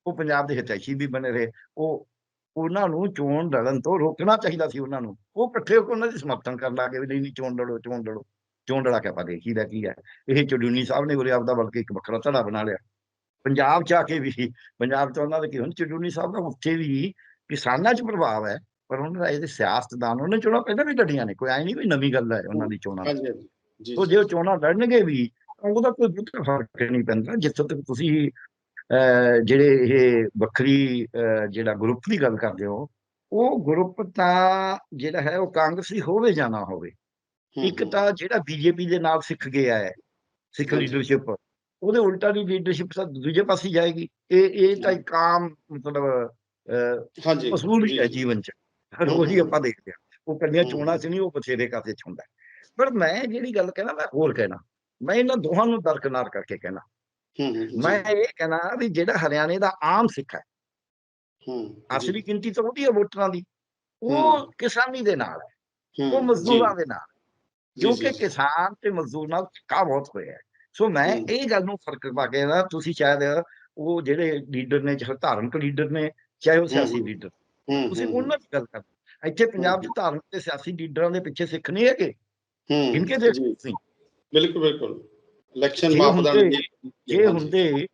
ਉਹ ਪੰਜਾਬ ਦੇ ਹਿਤੈਸ਼ੀ ਵੀ ਬਣੇ ਰਹੇ। ਉਹ ਉਹਨਾਂ ਨੂੰ ਚੋਣ ਲੜਨ ਤੋਂ ਰੋਕਣਾ ਚਾਹੀਦਾ ਸੀ ਉਹਨਾਂ ਨੂੰ। ਉਹ ਇਕੱਠੇ ਹੋ ਕੇ ਉਹਨਾਂ ਦੀ ਸਮਰਥਨ ਕਰਨ ਲੱਗੇ ਵੀ ਨਹੀਂ ਨਹੀਂ ਚੋਣ ਲੜੋ ਚੋਣ ਲੜੋ। ਚੋਣ ਲੜਾ ਕੇ ਆਪਾਂ ਦੇਖੀਦਾ ਕੀ ਹੈ। ਇਹ ਚੜੂਨੀ ਸਾਹਿਬ ਨੇ ਉਰੇ ਆਪਦਾ ਬਲਕਿ ਇੱਕ ਵੱਖਰਾ ਧੜਾ ਬਣਾ ਲਿਆ। ਪੰਜਾਬ ਚ ਆ ਕੇ ਵੀ ਪੰਜਾਬ ਚ ਉਹਨਾਂ ਦੇ ਕੀ ਹੁਣ ਚੜੂਨੀ ਸਾਹਿਬ ਦਾ ਉੱਥੇ ਵੀ ਕਿਸਾਨਾਂ 'ਚ ਪ੍ਰਭਾਵ ਹੈ ਪਰ ਉਹਨਾਂ ਦਾ ਇਹਦੇ ਸਿਆਸਤਦਾਨ ਉਹਨੇ ਚੋਣਾਂ ਪਹਿਲਾਂ ਵੀ ਲੜੀਆਂ ਨੇ ਕੋਈ ਐ ਨਹੀਂ ਵੀ ਨਵੀਂ ਗੱਲ ਹੈ ਉਹਨਾਂ ਦੀ ਚੋਣਾਂ ਹਾਂਜੀ ਹਾਂਜੀ ਜੀ ਉਹ ਜੇ। ਉਹ ਚੋਣਾਂ ਲੜਨਗੇ ਵੀ ਉਹਦਾ ਕੋਈ ਬਹੁਤਾ ਫ਼ਰਕ ਨਹੀਂ ਪੈਂਦਾ ਜਿੱਥੋਂ ਤੱਕ ਤੁਸੀਂ ਜਿਹੜੇ ਇਹ ਵੱਖਰੀ ਜਿਹੜਾ ਗਰੁੱਪ ਦੀ ਗੱਲ ਕਰਦੇ ਹੋ ਉਹ ਗਰੁੱਪ ਤਾਂ ਜਿਹੜਾ ਹੈ ਉਹ ਕਾਂਗਰਸੀ ਹੋਵੇ ਜਾਂ ਨਾ ਹੋਵੇ ਇੱਕ ਤਾਂ ਜਿਹੜਾ ਬੀਜੇਪੀ ਦੇ ਨਾਲ ਸਿੱਖ ਗਿਆ ਹੈ ਸਿੱਖ। ਲੀਡਰਸ਼ਿਪ ਉਹਦੇ ਉਲਟਾ ਦੀ ਲੀਡਰਸ਼ਿਪ ਤਾਂ ਦੂਜੇ ਪਾਸੇ ਜਾਏਗੀ ਇਹ ਇਹ ਤਾਂ ਇੱਕ ਆਮ ਮਤਲਬ ਹਾਂਜੀ ਅਸੂਲ ਹੀ। ਜੀਵਨ ਚ ਰੋਜ਼ ਹੀ। ਆਪਾਂ ਦੇਖਦੇ ਹਾਂ ਉਹ ਹਮ। ਚੋਣਾਂ ਚ ਨਹੀਂ ਉਹ ਬਥੇਰੇ ਕਾਸੇ ਚ ਹੁੰਦਾ। ਪਰ ਮੈਂ ਜਿਹੜੀ ਗੱਲ ਕਹਿਣਾ ਮੈਂ ਹੋਰ ਕਹਿਣਾ ਮੈਂ ਇਹਨਾਂ ਦੋਹਾਂ ਨੂੰ ਦਰਕਨਾਰ ਕਰਕੇ ਕਹਿਣਾ ਮੈਂ ਇਹ ਕਹਿਣਾ ਵੀ ਜਿਹੜਾ ਹਰਿਆਣੇ ਦਾ ਆਮ ਸਿੱਖ ਹੈ ਅਸਲੀ ਗਿਣਤੀ ਤਾਂ ਉਹਦੀ ਹੈ ਵੋਟਰਾਂ ਦੀ ਉਹ। ਕਿਸਾਨੀ ਦੇ ਨਾਲ ਹੈ ਉਹ ਮਜ਼ਦੂਰਾਂ ਦੇ ਨਾਲ ਜੀ, ਜੀ, ਕਿਸਾਨ ਤੇ ਮਜ਼ਦੂਰ ਨਾਲ ਧੱਕਾ ਬਹੁਤ ਹੋਇਆ ਹੈ ਸੋ ਮੈਂ। ਇਹ ਗੱਲ ਨੂੰ ਫ਼ਰਕ ਪਾ ਕੇ ਨਾ ਤੁਸੀਂ ਸ਼ਾਇਦ ਉਹ ਜਿਹੜੇ ਲੀਡਰ ਨੇ ਚਾਹੇ ਧਾਰਮਿਕ ਲੀਡਰ ਨੇ ਚਾਹੇ ਉਹ ਸਿਆਸੀ। ਲੀਡਰ। ਤੁਸੀਂ ਉਹਨਾਂ ਦੀ ਗੱਲ ਕਰਦੇ ਇੱਥੇ ਪੰਜਾਬ 'ਚ ਧਾਰਮਿਕ ਤੇ ਸਿਆਸੀ ਲੀਡਰਾਂ ਦੇ ਪਿੱਛੇ ਸਿੱਖ ਨਹੀਂ ਹੈਗੇ। ਜੀ, ਤੁਸੀਂ। ਬਿਲਕੁਲ ਬਿਲਕੁਲ। ਇਲੈਕਸ਼ਨ ਮਾਪਦੰਡ ਦੀ- ਜੇ ਹੁੰਦੇ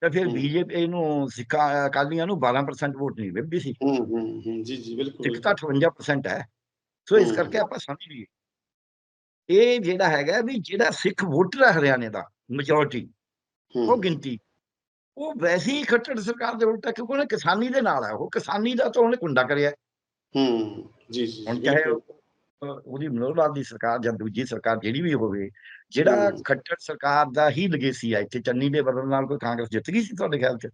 ਤਾਂ ਫਿਰ। ਬੀਜੇਪੀ ਨੂੰ ਸਿੱਖਾਂ ਅਕਾਲੀਆਂ ਨੂੰ 12% ਵੋਟ ਨਹੀਂ ਮਿਲਦੀ ਸੀ। ਹੂੰ ਹੂੰ ਜੀ ਜੀ ਬਿਲਕੁਲ ਸਿੱਖ ਤਾਂ 58% ਹੈ। ਸੋ ਇਸ। ਕਰਕੇ ਆਪਾਂ ਸਮਝ ਲਈਏ। ਇਹ ਜਿਹੜਾ ਹੈਗਾ ਵੀ ਜਿਹੜਾ ਸਿੱਖ ਵੋਟਰ ਹੈ ਹਰਿਆਣੇ ਦਾ ਮੈਜੋਰਟੀ ਉਹ ਗਿਣਤੀ ਉਹ ਵੈਸੇ ਹੀ ਖੱਟੜ ਸਰਕਾਰ ਦੇ ਉਲਟਾ ਕਿਉਂਕਿ ਉਹਨੇ ਕਿਸਾਨੀ ਦੇ ਨਾਲ ਹੈ ਉਹ ਕਿਸਾਨੀ ਦਾ ਤਾਂ ਉਹਨੇ ਕੁੰਡਾ ਕਰਿਆ ਹੂੰ ਜੀ ਜੀ ਹੁਣ ਚਾਹੇ ਉਹਦੀ ਮਨੋਹਰ ਲਾਲ ਦੀ ਸਰਕਾਰ ਜਾਂ ਦੂਜੀ ਸਰਕਾਰ ਜਿਹੜੀ ਵੀ ਹੋਵੇ ਜਿਹੜਾ। ਖੱਟੜ ਸਰਕਾਰ ਦਾ ਹੀ ਲਗੇਸੀ ਆ ਇੱਥੇ ਚੰਨੀ ਦੇ ਬਦਲ ਨਾਲ ਕੋਈ ਕਾਂਗਰਸ ਜਿੱਤ ਗਈ ਸੀ ਤੁਹਾਡੇ ਖਿਆਲ 'ਚ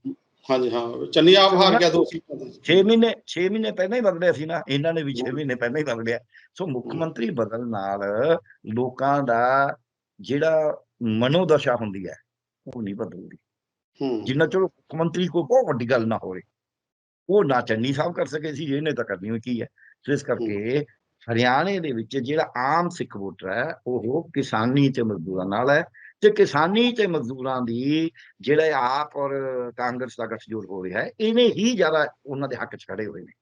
ਹਾਂਜੀ ਹਾਂ ਚੰਨੀ ਆਪ ਹਾਰ ਗਿਆ ਦੋ ਸੀਟਾਂ ਤੇ 6 ਮਹੀਨੇ 6 ਮਹੀਨੇ ਪਹਿਲਾਂ ਹੀ ਬਦਲਿਆ ਸੀ ਨਾ ਇਹਨਾਂ ਨੇ ਵੀ 6 ਹਮ। ਮਹੀਨੇ ਪਹਿਲਾਂ ਹੀ ਬਦਲਿਆ ਸੋ ਮੁੱਖ। ਮੰਤਰੀ ਬਦਲ ਨਾਲ ਲੋਕਾਂ ਦਾ ਜਿਹੜਾ ਮਨੋਦਸ਼ਾ ਹੁੰਦੀ ਹੈ ਉਹ ਨਹੀਂ ਬਦਲਦੀ ਜਿੰਨਾ ਚਿਰ ਮੁੱਖ ਮੰਤਰੀ ਕੋਈ ਬਹੁਤ ਵੱਡੀ ਗੱਲ ਨਾ ਹੋਵੇ। ਉਹ ਨਾ ਚੰਨੀ ਸਾਹਿਬ ਕਰ ਸਕੇ ਸੀ ਇਹਨੇ ਤਾਂ ਕਰਨੀ ਹੋਈ ਕੀ ਹੈ? ਸੋ ਇਸ ਕਰਕੇ ਹਰਿਆਣੇ ਦੇ ਵਿੱਚ ਜਿਹੜਾ ਆਮ ਸਿੱਖ ਵੋਟਰ ਹੈ ਉਹ ਕਿਸਾਨੀ ਤੇ ਮਜ਼ਦੂਰਾਂ ਨਾਲ ਹੈ। ਤੇ ਕਿਸਾਨੀ ਤੇ ਮਜ਼ਦੂਰਾਂ ਦੀ ਜਿਹੜਾ ਆਪ ਔਰ ਕਾਂਗਰਸ ਦਾ ਗੱਠਜੋੜ ਹੋ ਰਿਹਾ ਹੈ ਇਹਨੇ ਹੀ ਜ਼ਿਆਦਾ ਉਹਨਾਂ ਦੇ ਹੱਕ 'ਚ ਖੜੇ ਹੋਏ ਨੇ।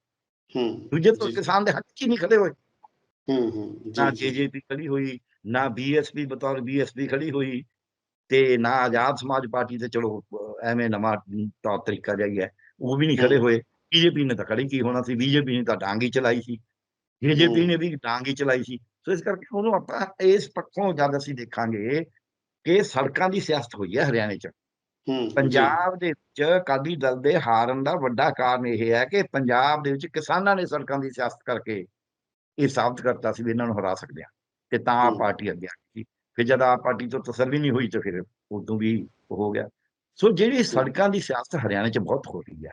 ਹੂੰ। ਦੂਜੇ ਤੋਂ। ਕਿਸਾਨ ਦੇ ਹੱਕ 'ਚ ਹੀ ਨਹੀਂ ਖੜੇ ਹੋਏ। ਹੂੰ ਹੂੰ। ਨਾ ਜੀ, ਜੀ ਜੇਜੇਪੀ ਖੜੀ ਹੋਈ ਨਾ ਬੀਐਸਪੀ ਬਤੌਰ ਬੀਐਸਪੀ ਖੜੀ ਹੋਈ ਤੇ ਨਾ ਆਜ਼ਾਦ ਸਮਾਜ ਪਾਰਟੀ ਤੇ ਚਲੋ ਐਵੇਂ ਨਵਾਂ ਤੌਰ ਤਰੀਕਾ ਜਾਈ ਹੈ ਉਹ ਵੀ ਨਹੀਂ ਖੜੇ। ਹੋਏ। ਬੀਜੇਪੀ ਨੇ ਤਾਂ ਖੜੀ ਕੀ ਹੋਣਾ ਸੀ? ਬੀਜੇਪੀ ਨੇ ਤਾਂ ਡਾਂਗੀ ਚਲਾਈ ਸੀ। ਬੀਜੇਪੀ। ਨੇ ਵੀ ਡਾਂਗੀ ਚਲਾਈ ਸੀ। ਸੋ ਇਸ ਕਰਕੇ ਉਹਨੂੰ ਆਪਾਂ ਇਸ ਪੱਖੋਂ ਜਦ ਅਸੀਂ ਦੇਖਾਂਗੇ ਕਿ ਸੜਕਾਂ ਦੀ ਸਿਆਸਤ ਹੋਈ ਹੈ ਹਰਿਆਣੇ 'ਚ। ਪੰਜਾਬ ਦੇ ਵਿੱਚ ਅਕਾਲੀ ਦਲ ਦੇ ਹਾਰਨ ਦਾ ਵੱਡਾ ਕਾਰਨ ਇਹ ਹੈ ਕਿ ਪੰਜਾਬ ਦੇ ਵਿੱਚ ਕਿਸਾਨਾਂ ਨੇ ਸੜਕਾਂ ਦੀ ਸਿਆਸਤ ਕਰਕੇ ਇਹ ਸਾਬਤ ਕਰਤਾ ਸੀ ਵੀ ਇਹਨਾਂ ਨੂੰ ਹਰਾ ਸਕਦੇ ਆ ਤੇ ਤਾਂ। ਪਾਰਟੀ ਅੱਗੇ ਆ ਗਈ ਫਿਰ ਜਦ ਆਪ ਪਾਰਟੀ ਤੋਂ ਤਸੱਲੀ ਨਹੀਂ ਹੋਈ ਤਾਂ ਫਿਰ ਉਦੋਂ ਵੀ ਹੋ ਗਿਆ। ਸੋ ਜਿਹੜੀ ਸੜਕਾਂ ਦੀ ਸਿਆਸਤ ਹਰਿਆਣੇ 'ਚ ਬਹੁਤ ਹੋ ਰਹੀ ਹੈ।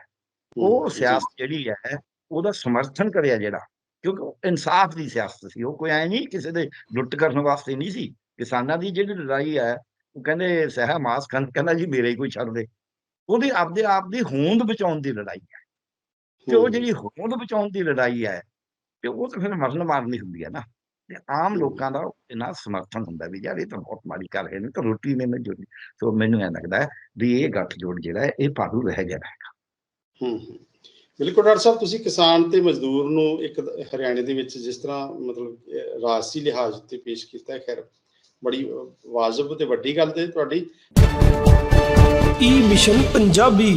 ਉਹ ਸਿਆਸਤ ਜਿਹੜੀ ਹੈ ਉਹਦਾ ਸਮਰਥਨ ਕਰਿਆ ਜਿਹੜਾ ਕਿਉਂਕਿ ਉਹ ਇਨਸਾਫ ਦੀ ਸਿਆਸਤ ਸੀ। ਉਹ ਕੋਈ ਐ ਨਹੀਂ ਕਿਸੇ ਦੇ ਲੁੱਟ ਕਰਨ ਵਾਸਤੇ ਨਹੀਂ ਸੀ। ਕਿਸਾਨਾਂ ਦੀ ਜਿਹੜੀ ਲੜਾਈ ਹੈ ਉਹ ਕਹਿੰਦੇ ਸਹਿ ਮਾਸ ਕਹਿੰਦਾ ਜੀ ਮੇਰੇ ਕੋਈ ਛੱਡ ਦੇ। ਉਹਦੀ ਆਪਦੇ ਆਪ ਦੀ ਹੋਂਦ ਬਚਾਉਣ ਦੀ ਲੜਾਈ ਹੈ। ਤੇ ਉਹ ਜਿਹੜੀ ਹੋਂਦ ਬਚਾਉਣ ਦੀ ਲੜਾਈ ਹੈ ਤੇ ਉਹ ਤਾਂ ਫਿਰ ਮਰਨ ਮਾਰਨੀ ਹੁੰਦੀ ਹੈ ਨਾ। ਤੇ ਆਮ। ਲੋਕਾਂ ਦਾ ਇਹਨਾਂ ਸਮਰਥਨ ਹੁੰਦਾ ਵੀ ਯਾਰ ਇਹ ਤਾਂ ਬਹੁਤ ਮਾੜੀ ਕਰ ਰਹੇ ਨੇ ਤਾਂ ਰੋਟੀ ਨੇ ਮੈਨੂੰ ਜੁੜੀ। ਸੋ ਮੈਨੂੰ ਐ ਲੱਗਦਾ ਹੈ ਵੀ ਇਹ ਗੱਠਜੋੜ ਜਿਹੜਾ ਹੈ ਇਹ ਭਾਰੂ ਰਹਿ ਜਾਣਾ ਹੈ ਹੂੰ ਹੂੰ। ਬਿਲਕੁਲ ਡਾਕਟਰ ਸਾਹਿਬ ਤੁਸੀਂ ਕਿਸਾਨ ਤੇ ਮਜ਼ਦੂਰ ਨੂੰ ਇੱਕ ਹਰਿਆਣੇ ਦੇ ਵਿੱਚ ਜਿਸ ਤਰ੍ਹਾਂ ਮਤਲਬ ਰਾਜਸੀ ਲਿਹਾਜ਼ ਉੱਤੇ ਪੇਸ਼ ਕੀਤਾ ਹੈ ਖੈਰ ਬੜੀ ਵਾਜਬ ਤੇ ਵੱਡੀ ਗੱਲ ਤੇ ਤੁਹਾਡੀ। ਈ ਮਿਸ਼ਨ ਪੰਜਾਬੀ